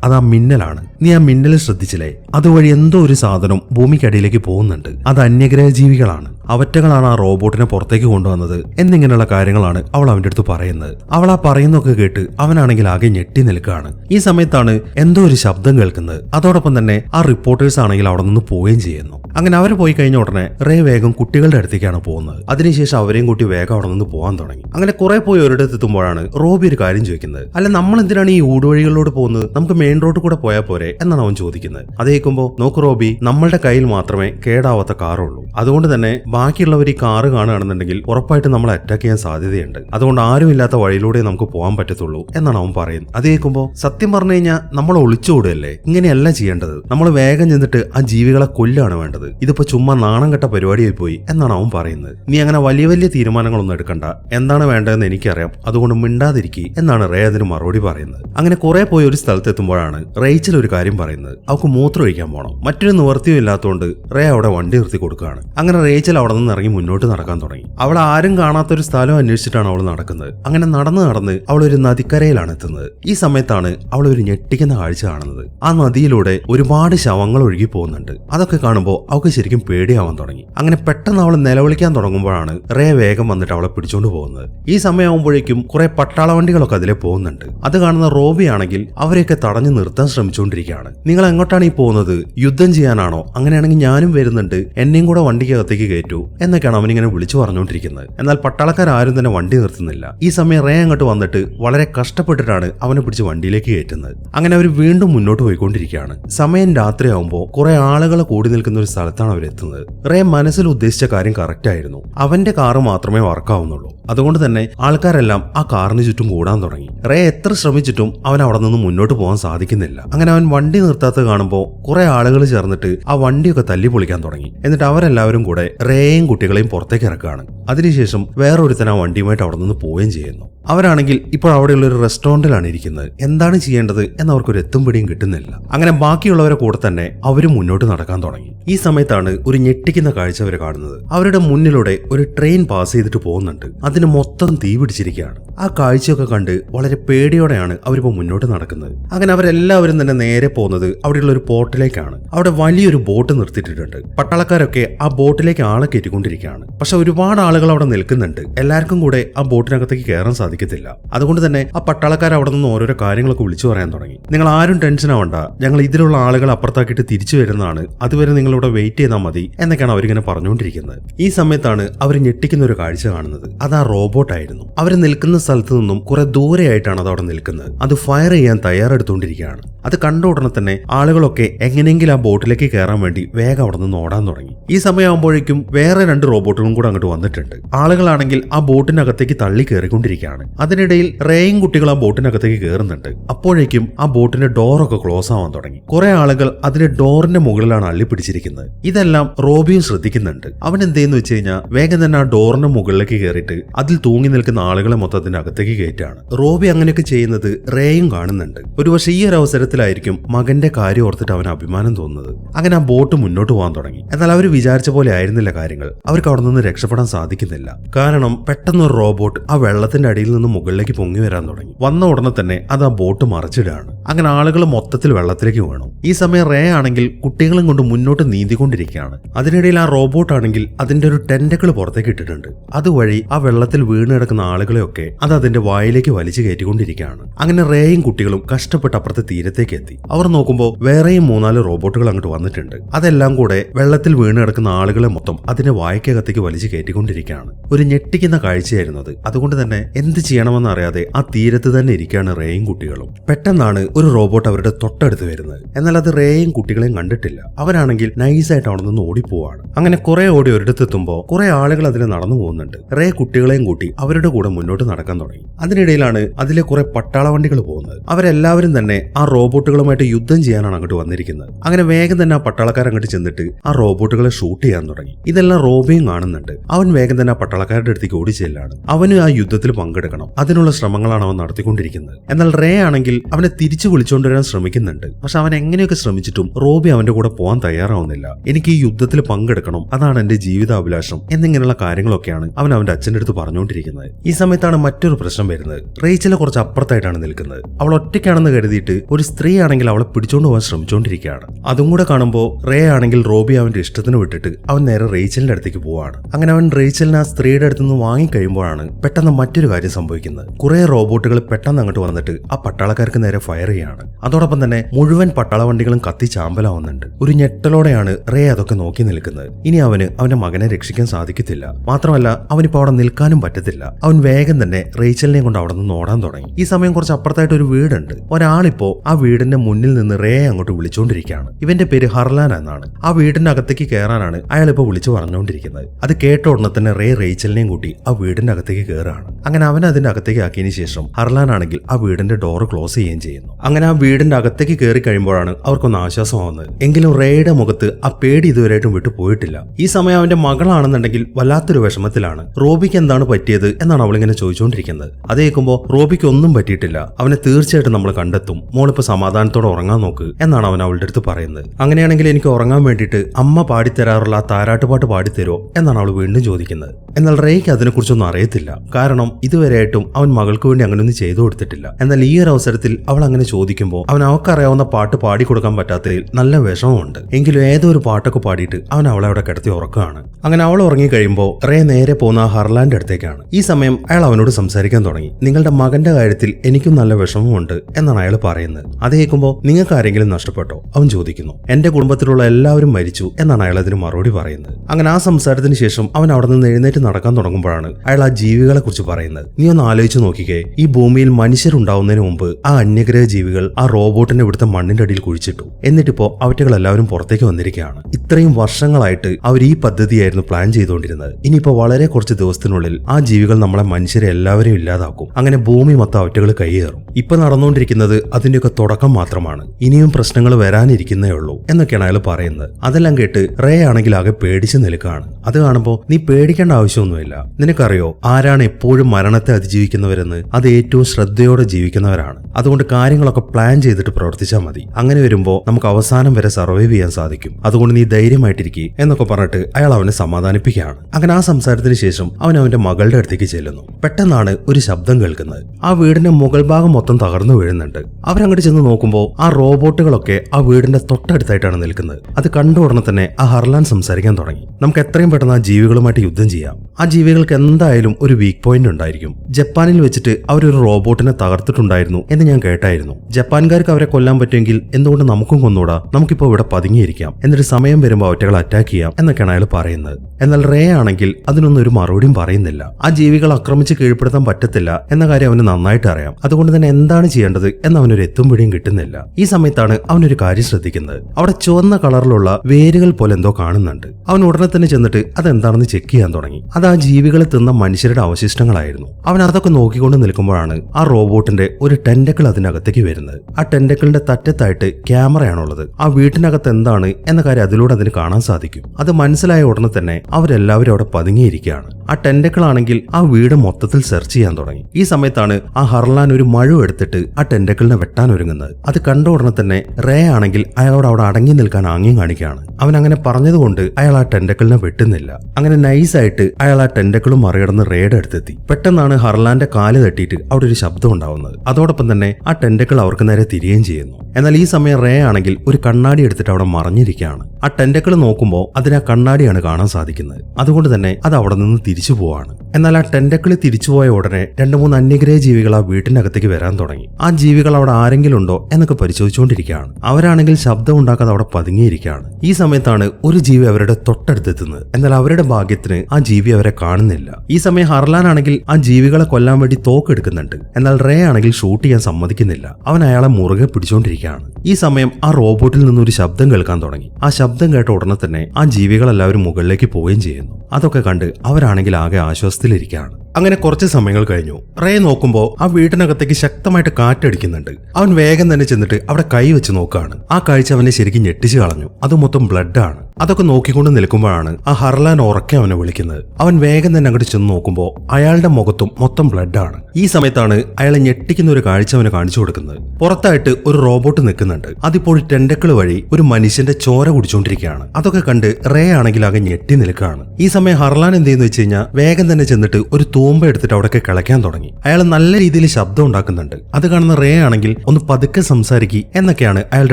A: അത് ആ മിന്നലാണ്. നീ ആ മിന്നൽ ശ്രദ്ധിച്ചില്ലേ? അതുവഴി എന്തോ ഒരു സാധനം ഭൂമിക്കടിയിലേക്ക് പോകുന്നുണ്ട്. അത് അന്യഗ്രഹ ജീവികളാണ് അവറ്റകളാണ് ആ റോബോട്ടിനെ പുറത്തേക്ക് കൊണ്ടുവന്നത് എന്നിങ്ങനെയുള്ള കാര്യങ്ങളാണ് അവൾ അവന്റെ അടുത്ത് പറയുന്നത്. അവൾ ആ പറയുന്നൊക്കെ കേട്ട് അവനാണെങ്കിൽ ആകെ ഞെട്ടി നിൽക്കുകയാണ്. ഈ സമയത്താണ് എന്തോ ഒരു ശബ്ദം കേൾക്കുന്നത്. അതോടൊപ്പം തന്നെ ആ റിപ്പോർട്ടേഴ്സ് ആണെങ്കിൽ അവിടെ നിന്ന് പോവുകയും ചെയ്യുന്നു. അങ്ങനെ അവർ പോയി കഴിഞ്ഞ ഉടനെ റേ വേഗം കുട്ടികളുടെ അടുത്തേക്കാണ് പോകുന്നത്. അതിനുശേഷം അവരെയും കൂട്ടി വേഗം അവിടെ നിന്ന് പോകാൻ തുടങ്ങി. അങ്ങനെ കുറെ പോയി ഒരിടത്ത് എത്തുമ്പോഴാണ് റോബി ഒരു കാര്യം ചോദിക്കുന്നത്. അല്ല നമ്മൾ എന്തിനാണ് ഈ ഊടുവഴികളിലൂടെ പോകുന്നത്? നമുക്ക് മെയിൻ റോഡ് കൂടെ പോയാൽ പോരെ? എന്നാണ് അവൻ ചോദിക്കുന്നത്. അത് കേൾക്കുമ്പോൾ നോക്ക് റോബി നമ്മളുടെ കയ്യിൽ മാത്രമേ കേടാവാത്ത കാറുള്ളൂ. അതുകൊണ്ട് തന്നെ ബാക്കിയുള്ളവർ ഈ കാറ് കാണുകയാണെന്നുണ്ടെങ്കിൽ ഉറപ്പായിട്ട് നമ്മളെ അറ്റാക്ക് ചെയ്യാൻ സാധ്യതയുണ്ട്. അതുകൊണ്ട് ആരുമില്ലാത്ത വഴിയിലൂടെ നമുക്ക് പോകാൻ പറ്റത്തുള്ളൂ എന്നാണ് അവൻ പറയുന്നത്. അത് കേൾക്കുമ്പോൾ സത്യം പറഞ്ഞു കഴിഞ്ഞാൽ നമ്മൾ ഒളിച്ചുകൂടല്ലേ ഇങ്ങനെയല്ല ചെയ്യേണ്ടത്. നമ്മൾ വേഗം ചെന്നിട്ട് ആ ജീവികളെ കൊല്ലാണ് വേണ്ടത്. ഇതിപ്പോ ചുമ്മാ നാണം കെട്ട പരിപാടിയായി പോയി എന്നാണ് അവൻ പറയുന്നത്. നീ അങ്ങനെ വലിയ വലിയ തീരുമാനങ്ങളൊന്നും എടുക്കണ്ട. എന്താണ് വേണ്ടതെന്ന് എനിക്കറിയാം. അതുകൊണ്ട് മിണ്ടാതിരിക്കി എന്നാണ് റേ അതിന് മറുപടി പറയുന്നത്. അങ്ങനെ കുറെ പോയി ഒരു സ്ഥലത്ത് എത്തുമ്പോഴാണ് റേച്ചൽ ഒരു കാര്യം പറയുന്നത്. അവൾക്ക് മൂത്രം ഒഴിക്കാൻ പോകണം മറ്റൊരു നിവർത്തിയും ഇല്ലാത്തതുകൊണ്ട് റേ അവിടെ വണ്ടി നിർത്തി കൊടുക്കുകയാണ്. അങ്ങനെ റേച്ചൽ അവിടെ നിന്ന് ഇറങ്ങി മുന്നോട്ട് നടക്കാൻ തുടങ്ങി. അവൾ ആരും കാണാത്ത ഒരു സ്ഥലം അന്വേഷിച്ചിട്ടാണ് അവൾ നടക്കുന്നത്. അങ്ങനെ നടന്ന് നടന്ന് അവൾ ഒരു നദിക്കരയിലാണ് എത്തുന്നത്. ഈ സമയത്താണ് അവൾ ഒരു ഞെട്ടിക്കുന്ന കാഴ്ച കാണുന്നത്. ആ നദിയിലൂടെ ഒരുപാട് ശവങ്ങൾ ഒഴുകി പോകുന്നുണ്ട്. അതൊക്കെ കാണുമ്പോൾ അവൾക്ക് ശരിക്കും പേടിയാവാൻ തുടങ്ങി. അങ്ങനെ പെട്ടെന്ന് അവൾ നിലവിളിക്കാൻ തുടങ്ങുമ്പോഴാണ് റേ വേഗം വന്നിട്ട് അവളെ പിടിച്ചുകൊണ്ട് പോകുന്നത്. ഈ സമയമാകുമ്പോഴേക്കും കുറെ പട്ടാള വണ്ടികളൊക്കെ അതിലെ പോകുന്നുണ്ട്. അത് കാണുന്ന റോബി ആണെങ്കിൽ അവരെയൊക്കെ തടഞ്ഞു നിർത്താൻ ശ്രമിച്ചുകൊണ്ടിരിക്കുകയാണ് നിങ്ങൾ എങ്ങോട്ടാണ് ഈ പോകുന്നത്? യുദ്ധം ചെയ്യാനാണോ? അങ്ങനെയാണെങ്കിൽ ഞാനും വരുന്നുണ്ട്. എന്നെയും കൂടെ വണ്ടിക്കകത്തേക്ക് കയറ്റൂ. എന്നൊക്കെയാണ് അവനിങ്ങനെ വിളിച്ചു പറഞ്ഞുകൊണ്ടിരിക്കുന്നത്. എന്നാൽ പട്ടാളക്കാരും തന്നെ വണ്ടി നിർത്തുന്നില്ല. ഈ സമയം റേ അങ്ങോട്ട് വന്നിട്ട് വളരെ കഷ്ടപ്പെട്ടിട്ടാണ് അവനെ പിടിച്ച് വണ്ടിയിലേക്ക് കയറ്റുന്നത്. അങ്ങനെ അവർ വീണ്ടും മുന്നോട്ട് പോയിക്കൊണ്ടിരിക്കുകയാണ്. സമയം രാത്രിയാവുമ്പോൾ കുറെ ആളുകൾ കൂടി നിൽക്കുന്ന ഒരു സ്ഥലത്താണ് അവരെത്തുന്നത് റേ മനസ്സിൽ ഉദ്ദേശിച്ച കാര്യം കറക്റ്റ് ആയിരുന്നു. അവന്റെ കാറ് മാത്രമേ വർക്കാവുന്നുള്ളൂ അതുകൊണ്ട് തന്നെ ആൾക്കാരെല്ലാം ആ കാറിന് ചുറ്റും കൂടാൻ തുടങ്ങി. റേ എത്ര ശ്രമിച്ചിട്ടും അവൻ അവിടെ നിന്ന് മുന്നോട്ട് പോകാൻ സാധിക്കുന്നില്ല. അങ്ങനെ അവൻ വണ്ടി നിർത്താത്തത് കാണുമ്പോൾ കുറെ ആളുകൾ ചേർന്നിട്ട് ആ വണ്ടിയൊക്കെ തല്ലി പൊളിക്കാൻ തുടങ്ങി. എന്നിട്ട് അവരെല്ലാവരും കൂടെ റേയും കുട്ടികളെയും പുറത്തേക്ക് ഇറക്കുകയാണ്. അതിനുശേഷം വേറൊരുത്തൻ ആ വണ്ടിയുമായിട്ട് അവിടെ നിന്ന് പോവുകയും ചെയ്യുന്നു. അവരാണെങ്കിൽ ഇപ്പോൾ അവിടെയുള്ള ഒരു റെസ്റ്റോറന്റിലാണ് ഇരിക്കുന്നത്. എന്താണ് ചെയ്യേണ്ടത് എന്ന് അവർക്കൊരു എത്തും പിടിയും കിട്ടുന്നില്ല. അങ്ങനെ ബാക്കിയുള്ളവരെ കൂടെ തന്നെ അവരും മുന്നോട്ട് നടക്കാൻ തുടങ്ങി. ഈ സമയത്താണ് ഒരു ഞെട്ടിക്കുന്ന കാഴ്ച അവർ കാണുന്നത്. അവരുടെ മുന്നിലൂടെ ഒരു ട്രെയിൻ പാസ് ചെയ്തിട്ട് പോകുന്നുണ്ട്. അതിന് മൊത്തം തീ പിടിച്ചിരിക്കുകയാണ്. ആ കാഴ്ചയൊക്കെ കണ്ട് വളരെ പേടിയോടെയാണ് അവരിപ്പോൾ മുന്നോട്ട് നടക്കുന്നത്. അങ്ങനെ അവരെല്ലാവരും തന്നെ നേരെ പോകുന്നത് അവിടെയുള്ള ഒരു പോർട്ടിലേക്കാണ് അവിടെ വലിയൊരു ബോട്ട് നിർത്തിയിട്ടിട്ടുണ്ട്. പട്ടാളക്കാരൊക്കെ ആ ബോട്ടിലേക്ക് ആളെ കയറ്റിക്കൊണ്ടിരിക്കുകയാണ്. പക്ഷെ ഒരുപാട് ആളുകൾ അവിടെ നിൽക്കുന്നുണ്ട്. എല്ലാവർക്കും കൂടെ ആ ബോട്ടിനകത്തേക്ക് കയറാൻ സാധിക്കത്തില്ല. അതുകൊണ്ട് തന്നെ ആ പട്ടാളക്കാർ അവിടെ നിന്ന് ഓരോരോ കാര്യങ്ങളൊക്കെ വിളിച്ചു പറയാൻ തുടങ്ങി. നിങ്ങൾ ആരും ടെൻഷൻ ആവണ്ട. ഞങ്ങൾ ഇതിലുള്ള ആളുകൾ അപ്പുറത്താക്കിയിട്ട് തിരിച്ചു വരുന്നതാണ്. അതുവരെ നിങ്ങളിവിടെ വെയിറ്റ് ചെയ്താൽ മതി എന്നൊക്കെയാണ് അവരിങ്ങനെ പറഞ്ഞുകൊണ്ടിരിക്കുന്നത്. ഈ സമയത്താണ് അവർ ഞെട്ടിക്കുന്ന ഒരു കാഴ്ച കാണുന്നത്. അത് ആ റോബോട്ടായിരുന്നു അവർ നിൽക്കുന്ന സ്ഥലത്ത് നിന്നും കുറെ ദൂരെയായിട്ടാണ് അത് അവിടെ നിൽക്കുന്നത്. അത് ഫയർ ചെയ്യാൻ തയ്യാറെടുത്തുകൊണ്ടിരിക്കുകയാണ്. അത് കണ്ട ഉടനെ തന്നെ ആളുകളൊക്കെ എങ്ങനെയെങ്കിലും ആ ബോട്ടിലേക്ക് കയറാൻ വേണ്ടി വേഗം അവിടെ നിന്ന് ഓടാൻ തുടങ്ങി. ഈ സമയമാകുമ്പോഴേക്കും വേറെ രണ്ട് റോബോട്ടുകളും കൂടെ അങ്ങോട്ട് വന്നിട്ടുണ്ട്. ആളുകളാണെങ്കിൽ ആ ബോട്ടിനകത്തേക്ക് തള്ളി കയറിക്കൊണ്ടിരിക്കുകയാണ്. അതിനിടയിൽ റേയും കുട്ടികൾ ആ ബോട്ടിനകത്തേക്ക് കയറുന്നുണ്ട് അപ്പോഴേക്കും ആ ബോട്ടിന്റെ ഡോറൊക്കെ ക്ലോസ് ആവാൻ തുടങ്ങി. കുറെ ആളുകൾ അതിന്റെ ഡോറിന്റെ മുകളിലാണ് അള്ളി പിടിച്ചിരിക്കുന്നത് ഇതെല്ലാം റോബിയും ശ്രദ്ധിക്കുന്നുണ്ട്. അവൻ എന്തെന്ന് വെച്ച് കഴിഞ്ഞാൽ വേഗം തന്നെ ആ ഡോറിന്റെ മുകളിലേക്ക് കയറിയിട്ട് അതിൽ തൂങ്ങി നിൽക്കുന്ന ആളുകളെ മൊത്തം അതിനകത്തേക്ക് കയറ്റാണ്. റോബി അങ്ങനെയൊക്കെ ചെയ്യുന്നത് റേയും കാണുന്നുണ്ട്. ഒരുപക്ഷെ ഈ ഒരു അവസരത്തിലായിരിക്കും മകന്റെ കാര്യം ഓർത്തിട്ട് അവൻ അഭിമാനം തോന്നുന്നത്. അങ്ങനെ ആ ബോട്ട് മുന്നോട്ട് പോകാൻ തുടങ്ങി. എന്നാൽ അവർ വിചാരിച്ച പോലെ ആയിരുന്നില്ല കാര്യങ്ങൾ. അവർക്ക് അവിടെ നിന്ന് രക്ഷപ്പെടാൻ സാധിക്കുന്നില്ല. കാരണം പെട്ടെന്ന് റോബോട്ട് ആ വെള്ളത്തിന്റെ അടിയിൽ നിന്ന് മുകളിലേക്ക് പൊങ്ങി വരാൻ തുടങ്ങി. വന്ന ഉടനെ തന്നെ അത് ആ ബോട്ട് മറിച്ചിടുകയാണ്. അങ്ങനെ ആളുകൾ മൊത്തത്തിൽ വെള്ളത്തിലേക്ക് വീണു. ഈ സമയം റേ ആണെങ്കിൽ കുട്ടികളും കൊണ്ട് മുന്നോട്ട് നീന്തിക്കൊണ്ടിരിക്കുകയാണ്. അതിനിടയിൽ ആ റോബോട്ട് ആണെങ്കിൽ അതിന്റെ ഒരു ടെന്റക്കിൾ പുറത്തേക്ക് ഇട്ടിട്ടുണ്ട്. അതുവഴി ആ വെള്ളത്തിൽ വീണ് കിടക്കുന്ന ആളുകളെയൊക്കെ അത് അതിന്റെ വായിലേക്ക് വലിച്ചു കയറ്റിക്കൊണ്ടിരിക്കുകയാണ്. അങ്ങനെ റേയും കുട്ടികളും കഷ്ടപ്പെട്ട് അപ്പുറത്തെ തീരത്തേക്ക് എത്തി. അവർ നോക്കുമ്പോൾ വേറെയും മൂന്നാൽ റോബോട്ടുകൾ അങ്ങോട്ട് വന്നിട്ടുണ്ട്. അതെല്ലാം കൂടെ വെള്ളത്തിൽ വീണ് കിടക്കുന്ന ആളുകളെ മൊത്തം അതിന്റെ വായ്ക്കകത്തേക്ക് വലിച്ചു കയറ്റിക്കൊണ്ടിരിക്കുകയാണ്. ഒരു ഞെട്ടിക്കുന്ന കാഴ്ചയായിരുന്നു അത്. അതുകൊണ്ട് തന്നെ എന്ത് ചെയ്യണമെന്ന് അറിയാതെ ആ തീരത്ത് തന്നെ ഇരിക്കുകയാണ് റേയും കുട്ടികളും. പെട്ടെന്നാണ് ഒരു റോബോട്ട് അവരുടെ തൊട്ടടുത്ത് വരുന്നത്. എന്നാൽ അത് റേയും കുട്ടികളെയും കണ്ടിട്ടില്ല. അവരാണെങ്കിൽ നൈസായിട്ട് അവിടെ നിന്ന് ഓടിപ്പോവാണ്. അങ്ങനെ കുറെ ഓടി ഒരിടത്തെത്തുമ്പോൾ കുറെ ആളുകൾ അതിൽ നടന്നു പോകുന്നുണ്ട്. റേ കുട്ടികളെയും കൂട്ടി അവരുടെ കൂടെ മുന്നോട്ട് നടക്കാൻ തുടങ്ങി. അതിനിടയിലാണ് അതിലെ കുറെ പട്ടാള വണ്ടികൾ പോകുന്നത്. അവരെല്ലാവരും തന്നെ ആ റോബോട്ടുകളുമായിട്ട് യുദ്ധം ചെയ്യാനാണ് അങ്ങോട്ട് വന്നിരിക്കുന്നത്. അങ്ങനെ വേഗം തന്നെ ആ പട്ടാളക്കാർ അങ്ങോട്ട് ചെന്നിട്ട് ആ റോബോട്ടുകളെ ഷൂട്ട് ചെയ്യാൻ തുടങ്ങി. ഇതെല്ലാം റോബിയും കാണുന്നുണ്ട്. അവൻ വേഗം തന്നെ ആ പട്ടാളക്കാരുടെ അടുത്തേക്ക് ഓടി ചെല്ലാണ് അവനും ആ യുദ്ധത്തിൽ പങ്കെടുക്കണം പങ്കെടുക്കണം അതിനുള്ള ശ്രമങ്ങളാണ് അവൻ നടത്തിക്കൊണ്ടിരിക്കുന്നത്. എന്നാൽ റേ ആണെങ്കിൽ അവനെ തിരിച്ചു വിളിച്ചുകൊണ്ടുവരാൻ ശ്രമിക്കുന്നുണ്ട്. പക്ഷെ അവൻ എങ്ങനെയൊക്കെ ശ്രമിച്ചിട്ടും റോബി അവന്റെ കൂടെ പോകാൻ തയ്യാറാവുന്നില്ല. എനിക്ക് ഈ യുദ്ധത്തിൽ പങ്കെടുക്കണം അതാണ് എന്റെ ജീവിതാഭിലാഷം എന്നിങ്ങനെയുള്ള കാര്യങ്ങളൊക്കെയാണ് അവൻ അവന്റെ അച്ഛന്റെ അടുത്ത് പറഞ്ഞുകൊണ്ടിരിക്കുന്നത്. ഈ സമയത്താണ് മറ്റൊരു പ്രശ്നം വരുന്നത്. റേച്ചൽ കുറച്ച് അപ്പുറത്തായിട്ടാണ് നിൽക്കുന്നത്. അവൾ ഒറ്റയ്ക്കാണെന്ന് കരുതിയിട്ട് ഒരു സ്ത്രീ ആണെങ്കിൽ അവളെ പിടിച്ചോണ്ട് പോകാൻ ശ്രമിച്ചുകൊണ്ടിരിക്കുകയാണ് അതും കൂടെ കാണുമ്പോൾ റേ ആണെങ്കിൽ റോബി അവന്റെ ഇഷ്ടത്തിന് വിട്ടിട്ട് അവൻ നേരെ റേച്ചലിന്റെ അടുത്തേക്ക് പോവാണ്. അങ്ങനെ അവൻ റേച്ചലിനെ ആ സ്ത്രീയുടെ അടുത്ത് നിന്ന് വാങ്ങിക്കഴിയുമ്പോഴാണ് പെട്ടെന്ന് മറ്റൊരു കാര്യം സംഭവിക്കുന്നത്. കുറെ റോബോട്ടുകൾ പെട്ടെന്ന് അങ്ങോട്ട് വന്നിട്ട് ആ പട്ടാളക്കാർക്ക് നേരെ ഫയർ ചെയ്യാണ്. അതോടൊപ്പം തന്നെ മുഴുവൻ പട്ടാള വണ്ടികളും കത്തി ചാമ്പലാവുന്നുണ്ട്. ഒരു ഞെട്ടലോടെയാണ് റേ അതൊക്കെ നോക്കി നിൽക്കുന്നത്. ഇനി അവന് അവന്റെ മകനെ രക്ഷിക്കാൻ സാധിക്കത്തില്ല. മാത്രമല്ല അവനിപ്പോ അവിടെ നിൽക്കാനും പറ്റത്തില്ല. അവൻ വേഗം തന്നെ റേച്ചലിനെ കൊണ്ട് അവിടെ നിന്ന് ഓടാൻ തുടങ്ങി. ഈ സമയം കുറച്ച് അപ്പുറത്തായിട്ട് ഒരു വീടുണ്ട്. ഒരാളിപ്പോ ആ വീടിന്റെ മുന്നിൽ നിന്ന് റേ അങ്ങോട്ട് വിളിച്ചുകൊണ്ടിരിക്കുകയാണ് ഇവന്റെ പേര് ഹർലാൻ എന്നാണ്. ആ വീടിന്റെ അകത്തേക്ക് കയറാനാണ് അയാൾ ഇപ്പൊ വിളിച്ചു പറഞ്ഞുകൊണ്ടിരിക്കുന്നത് അത് കേട്ട ഉടനെ തന്നെ റേ റേച്ചലിനെയും കൂട്ടി ആ വീടിന്റെ അകത്തേക്ക് കയറാണ് അങ്ങനെ അവൻ അതിന്റെ അകത്തേക്ക് ആക്കിയതിനു ശേഷം ആണെങ്കിൽ ആ വീടിന്റെ ഡോർ ക്ലോസ് ചെയ്യുകയും ചെയ്യുന്നു. അങ്ങനെ ആ വീടിന്റെ അകത്തേക്ക് കയറി കഴിയുമ്പോഴാണ് അവർക്കൊന്ന് ആശ്വാസമാവുന്നത് എങ്കിലും റേയുടെ മുഖത്ത് ആ പേടി ഇതുവരെയായിട്ടും വിട്ടു പോയിട്ടില്ല. ഈ സമയം അവന്റെ മകളാണെന്നുണ്ടെങ്കിൽ വല്ലാത്തൊരു വിഷമത്തിലാണ്. റോബിക്ക് എന്താണ് പറ്റിയത് എന്നാണ് അവളിങ്ങനെ ചോദിച്ചുകൊണ്ടിരിക്കുന്നത്. അത് കേൾക്കുമ്പോൾ റോബിക്ക് ഒന്നും പറ്റിയിട്ടില്ല. അവനെ തീർച്ചയായിട്ടും നമ്മൾ കണ്ടെത്തും. മോളിപ്പോ സമാധാനത്തോടെ ഉറങ്ങാൻ നോക്ക് എന്നാണ് അവൻ അവളുടെ അടുത്ത് പറയുന്നത്. അങ്ങനെയാണെങ്കിൽ എനിക്ക് ഉറങ്ങാൻ വേണ്ടിയിട്ട് അമ്മ പാടിത്തരാറുള്ള ആ താരാട്ടുപാട്ട് പാടിത്തരുമോ എന്നാണ് അവൾ വീണ്ടും ചോദിക്കുന്നത്. എന്നാൽ റേയ്ക്ക് അതിനെക്കുറിച്ചൊന്നും അറിയത്തില്ല. കാരണം ഇതുവരെയായിട്ടും അവൻ മകൾക്ക് വേണ്ടി അങ്ങനെയൊന്നും ചെയ്തു കൊടുത്തിട്ടില്ല. എന്നാൽ ഈ ഒരു അവസരത്തിൽ അവൾ അങ്ങനെ ചോദിക്കുമ്പോൾ അവൻ അവക്കറിയാവുന്ന പാട്ട് പാടി കൊടുക്കാൻ പറ്റാത്തതിൽ നല്ല വിഷമമുണ്ട്. എങ്കിലും ഏതോ ഒരു പാട്ടൊക്കെ പാടിയിട്ട് അവൻ അവളെ അവിടെ കിടത്തി ഉറക്കുകയാണ്. അങ്ങനെ അവൾ ഉറങ്ങി കഴിയുമ്പോൾ റേ നേരെ പോകുന്ന ഹർലാൻഡ് അടുത്തേക്കാണ്. ഈ സമയം അയാൾ അവനോട് സംസാരിക്കാൻ തുടങ്ങി. നിങ്ങളുടെ മകന്റെ കാര്യത്തിൽ എനിക്കും നല്ല വിഷമമുണ്ട് എന്നാണ് അയാൾ പറയുന്നത്. അത് കേൾക്കുമ്പോൾ നിങ്ങൾക്ക് ആരെങ്കിലും നഷ്ടപ്പെട്ടോ? അവൻ ചോദിക്കുന്നു. എന്റെ കുടുംബത്തിലുള്ള എല്ലാവരും മരിച്ചു എന്നാണ് അയാൾ അതിന് മറുപടി പറയുന്നത്. അങ്ങനെ ആ സംസാരത്തിന് ശേഷം അവൻ അവിടെ നിന്ന് എഴുന്നേറ്റ് നടക്കാൻ തുടങ്ങുമ്പോഴാണ് അയാൾ ആ ജീവികളെ കുറിച്ച് പറയുന്നത് ഒന്ന് ആലോചിച്ച് നോക്കിക്കേ. ഈ ഭൂമിയിൽ മനുഷ്യരുണ്ടാവുന്നതിന് മുമ്പ് ആ അന്യഗ്രഹ ജീവികൾ ആ റോബോട്ടിനെ ഇവിടുത്തെ മണ്ണിന്റെ അടിയിൽ കുഴിച്ചിട്ടു. എന്നിട്ടിപ്പോ അവറ്റകൾ എല്ലാവരും പുറത്തേക്ക് വന്നിരിക്കുകയാണ്. ഇത്രയും വർഷങ്ങളായിട്ട് അവർ ഈ പദ്ധതിയായിരുന്നു പ്ലാൻ ചെയ്തുകൊണ്ടിരുന്നത്. ഇനിയിപ്പോ വളരെ കുറച്ച് ദിവസത്തിനുള്ളിൽ ആ ജീവികൾ നമ്മളെ മനുഷ്യരെ എല്ലാവരെയും ഇല്ലാതാക്കും. അങ്ങനെ ഭൂമി മൊത്തം അവറ്റകൾ കൈയേറും ഇപ്പൊ നടന്നുകൊണ്ടിരിക്കുന്നത് അതിന്റെയൊക്കെ തുടക്കം മാത്രമാണ്. ഇനിയും പ്രശ്നങ്ങൾ വരാനിരിക്കുന്നേ ഉള്ളൂ എന്നൊക്കെയാണ് അയാൾ പറയുന്നത്. അതെല്ലാം കേട്ട് റേ ആണെങ്കിൽ ആകെ പേടിച്ച് നിൽക്കുകയാണ്. അത് കാണുമ്പോൾ നീ പേടിക്കേണ്ട ആവശ്യമൊന്നുമില്ല. നിനക്കറിയോ ആരാണ് എപ്പോഴും മരണത്തെ അതിജീവിക്കുന്നവരെന്ന് അത് ഏറ്റവും ശ്രദ്ധയോടെ ജീവിക്കുന്നവരാണ്. അതുകൊണ്ട് കാര്യങ്ങളൊക്കെ പ്ലാൻ ചെയ്തിട്ട് പ്രവർത്തിച്ചാൽ മതി. അങ്ങനെ വരുമ്പോൾ നമുക്ക് അവസാനം വരെ സർവൈവ് ചെയ്യാൻ സാധിക്കും. അതുകൊണ്ട് നീ ധൈര്യമായിട്ടിരിക്കുക എന്നൊക്കെ പറഞ്ഞിട്ട് അയാൾ അവനെ സമാധാനിപ്പിക്കുകയാണ്. അങ്ങനെ ആ സംസാരത്തിന് ശേഷം അവൻ അവന്റെ മകളുടെ അടുത്തേക്ക് ചെല്ലുന്നു. പെട്ടെന്നാണ് ഒരു ശബ്ദം കേൾക്കുന്നത്. ആ വീടിന്റെ മുകൾ ഭാഗം മൊത്തം തകർന്നു വീഴുന്നുണ്ട്. അവരങ്ങോട്ട് ചെന്ന് നോക്കുമ്പോൾ ആ റോബോട്ടുകളൊക്കെ ആ വീടിന്റെ തൊട്ടടുത്തായിട്ടാണ് നിൽക്കുന്നത്. അത് കണ്ട ഉടനെ തന്നെ ആ ഹർലാൻ സംസാരിക്കാൻ തുടങ്ങി. നമുക്ക് എത്രയും പെട്ടെന്ന് ആ ജീവികളുമായിട്ട് യുദ്ധം ചെയ്യാം. ആ ജീവികൾക്ക് എന്തായാലും ഒരു വീക്ക് പോയിന്റ് ഉണ്ടായിരിക്കും. ജപ്പാനിൽ വെച്ചിട്ട് അവരൊരു റോബോട്ടിനെ തകർത്തിട്ടുണ്ടായിരുന്നു എന്ന് ഞാൻ കേട്ടായിരുന്നു. ജപ്പാൻകാർക്ക് അവരെ കൊല്ലാൻ പറ്റുമെങ്കിൽ എന്തുകൊണ്ട് നമുക്കും കൊന്നൂടാ? നമുക്കിപ്പോ ഇവിടെ പതുങ്ങിയിരിക്കാം. എന്നിട്ട് സമയം വരുമ്പോൾ ഒറ്റകൾ അറ്റാക്ക് ചെയ്യാം എന്നൊക്കെയാണ് അയാൾ പറയുന്നത്. എന്നാൽ റേ ആണെങ്കിൽ അതിനൊന്നും ഒരു മറുപടിയും പറയുന്നില്ല. ആ ജീവികൾ ആക്രമിച്ച് കീഴ്പ്പെടുത്താൻ പറ്റത്തില്ല എന്ന കാര്യം അവന് നന്നായിട്ട് അറിയാം. അതുകൊണ്ട് തന്നെ എന്താണ് ചെയ്യേണ്ടത് എന്ന് അവനൊരു എത്തും പിടിയും കിട്ടുന്നില്ല. ഈ സമയത്താണ് അവനൊരു കാര്യം ശ്രദ്ധിക്കുന്നത്. അവിടെ ചുവന്ന കളറിലുള്ള വേരുകൾ പോലെ എന്തോ കാണുന്നുണ്ട്. അവൻ ഉടനെ തന്നെ ചെന്നിട്ട് അതെന്താണെന്ന് ചെക്ക് ചെയ്യാൻ തുടങ്ങി. അത് ആ ജീവികളെ തിന്ന മനുഷ്യരുടെ അവശിഷ്ടങ്ങളായിരുന്നു. അവൻ അതൊക്കെ നോക്കിക്കൊണ്ട് നിൽക്കുമ്പോഴാണ് ആ റോബോട്ടിന്റെ ഒരു ടെൻഡക്കിൾ അതിനകത്തേക്ക് വരുന്നത്. ആ ടെൻഡക്കിളിന്റെ തറ്റത്തായിട്ട് ക്യാമറയാണുള്ളത്. ആ വീട്ടിനകത്ത് എന്താണ് എന്ന കാര്യം അതിലൂടെ അതിന് കാണാൻ സാധിക്കും. അത് മനസ്സിലായ ഉടനെ തന്നെ അവരെല്ലാവരും അവിടെ പതുങ്ങിയിരിക്കുകയാണ്. ആ ടെന്റക്കിൾ ആണെങ്കിൽ ആ വീട് മൊത്തത്തിൽ സെർച്ച് ചെയ്യാൻ തുടങ്ങി. ഈ സമയത്താണ് ആ ഹർലാൻ ഒരു മഴ എടുത്തിട്ട് ആ ടെൻഡക്കിളിനെ വെട്ടാൻ ഒരുങ്ങുന്നത്. അത് കണ്ട ഉടനെ തന്നെ റേ ആണെങ്കിൽ അയാളോട് അവിടെ അടങ്ങി നിൽക്കാൻ ആംഗ്യം കാണിക്കുകയാണ്. അവൻ അങ്ങനെ പറഞ്ഞതുകൊണ്ട് അയാൾ ആ ടെൻഡക്കിളിനെ വെട്ടുന്നില്ല. അങ്ങനെ നൈസായിട്ട് അയാൾ ആ ടെൻഡക്കിളും മറികടന്ന് റേയുടെ അടുത്തെത്തി. പെട്ടെന്നാണ് ഹർലാന്റെ കാൽ തട്ടിയിട്ട് അവിടെ ഒരു ശബ്ദം ഉണ്ടാവുന്നത്. അതോടൊപ്പം തന്നെ ആ ടെന്റക്കിൾ അവർക്ക് നേരെ തിരികെയും ചെയ്യുന്നു. എന്നാൽ ഈ സമയം റേ ആണെങ്കിൽ ഒരു കണ്ണാടി എടുത്തിട്ട് അവിടെ മറിഞ്ഞിരിക്കുകയാണ്. ആ ടെന്റക്കിൾ നോക്കുമ്പോൾ അതിന് ആ കണ്ണാടിയാണ് കാണാൻ സാധിക്കുന്നത്. അതുകൊണ്ട് തന്നെ അത് അവിടെ നിന്ന് തിരിച്ചു പോവാണ്. എന്നാൽ ആ ടെൻഡക്കിൾ തിരിച്ചു പോയ ഉടനെ രണ്ട് മൂന്ന് അന്യഗ്രഹ ജീവികൾ ആ വീട്ടിനകത്തേക്ക് വരാൻ തുടങ്ങി. ആ ജീവികൾ അവിടെ ആരെങ്കിലും ഉണ്ടോ എന്നൊക്കെ പരിശോധിച്ചുകൊണ്ടിരിക്കുകയാണ്. അവരാണെങ്കിൽ ശബ്ദം ഉണ്ടാക്കാതെ അവിടെ പതുങ്ങിയിരിക്കുകയാണ്. ഈ സമയത്താണ് ഒരു ജീവി അവരുടെ തൊട്ടടുത്തെത്തുന്നത്. എന്നാൽ അവരുടെ ഭാഗ്യത്തിന് ആ ജീവി അവരെ കാണുന്നില്ല. ഈ സമയം ഹർലാൻ ആണെങ്കിൽ ആ ജീവികളെ കൊല്ലാൻ വേണ്ടി തോക്കെടുക്കുന്നുണ്ട് എന്നാൽ റേ ആണെങ്കിൽ ഷൂട്ട് ചെയ്യാൻ സമ്മതിക്കുന്നില്ല. അവൻ അയാളെ മുറുകെ പിടിച്ചുകൊണ്ടിരിക്കുകയാണ് ഈ സമയം ആ റോബോട്ടിൽ നിന്ന് ഒരു ശബ്ദം കേൾക്കാൻ തുടങ്ങി. ആ ശബ്ദം കേട്ട ഉടനെ തന്നെ ആ ജീവികളെല്ലാവരും മുകളിലേക്ക് പോവുകയും ചെയ്യുന്നു. അതൊക്കെ കണ്ട് അവരാണെങ്കിൽ ആകെ ആശ്വാസത്തിലിരിക്കുകയാണ്. അങ്ങനെ കുറച്ച് സമയങ്ങൾ കഴിഞ്ഞു. റേ നോക്കുമ്പോൾ ആ വീട്ടിനകത്തേക്ക് ശക്തമായിട്ട് കാറ്റടിക്കുന്നുണ്ട്. അവൻ വേഗം തന്നെ ചെന്നിട്ട് അവിടെ കൈ വെച്ച് നോക്കുകയാണ് ആ കാഴ്ച അവനെ ശരിക്കും ഞെട്ടിച്ചു കളഞ്ഞു. അത് മൊത്തം ബ്ലഡ് ആണ്. അതൊക്കെ നോക്കിക്കൊണ്ട് നിൽക്കുമ്പോഴാണ് ആ ഹർലാൻ ഉറക്കെ അവനെ വിളിക്കുന്നത്. അവൻ വേഗം തന്നെ അങ്ങോട്ട് ചെന്ന് നോക്കുമ്പോൾ അയാളുടെ മുഖത്തും മൊത്തം ബ്ലഡ് ആണ്. ഈ സമയത്താണ് അയാളെ ഞെട്ടിക്കുന്ന ഒരു കാഴ്ച അവന് കാണിച്ചു കൊടുക്കുന്നത്. പുറത്തായിട്ട് ഒരു റോബോട്ട് നിൽക്കുന്നുണ്ട്. അതിപ്പോൾ ടെൻഡക്കിൾ വഴി ഒരു മനുഷ്യന്റെ ചോര കുടിച്ചുകൊണ്ടിരിക്കുകയാണ് അതൊക്കെ കണ്ട് റേ ആണെങ്കിൽ ആകെ ഞെട്ടി നിൽക്കുകയാണ്. ഈ സമയം ഹർലാൻ എന്ത് ചെയ്യുന്നു വെച്ച് കഴിഞ്ഞാൽ വേഗം തന്നെ ചെന്നിട്ട് ഒരു തൂമ്പ എടുത്തിട്ട് അവിടെയൊക്കെ കിളയ്ക്കാൻ തുടങ്ങി. അയാൾ നല്ല രീതിയിൽ ശബ്ദം ഉണ്ടാക്കുന്നുണ്ട്. അത് കാണുന്ന റേ ആണെങ്കിൽ ഒന്ന് പതുക്കെ സംസാരിക്കി എന്നൊക്കെയാണ് അയാളുടെ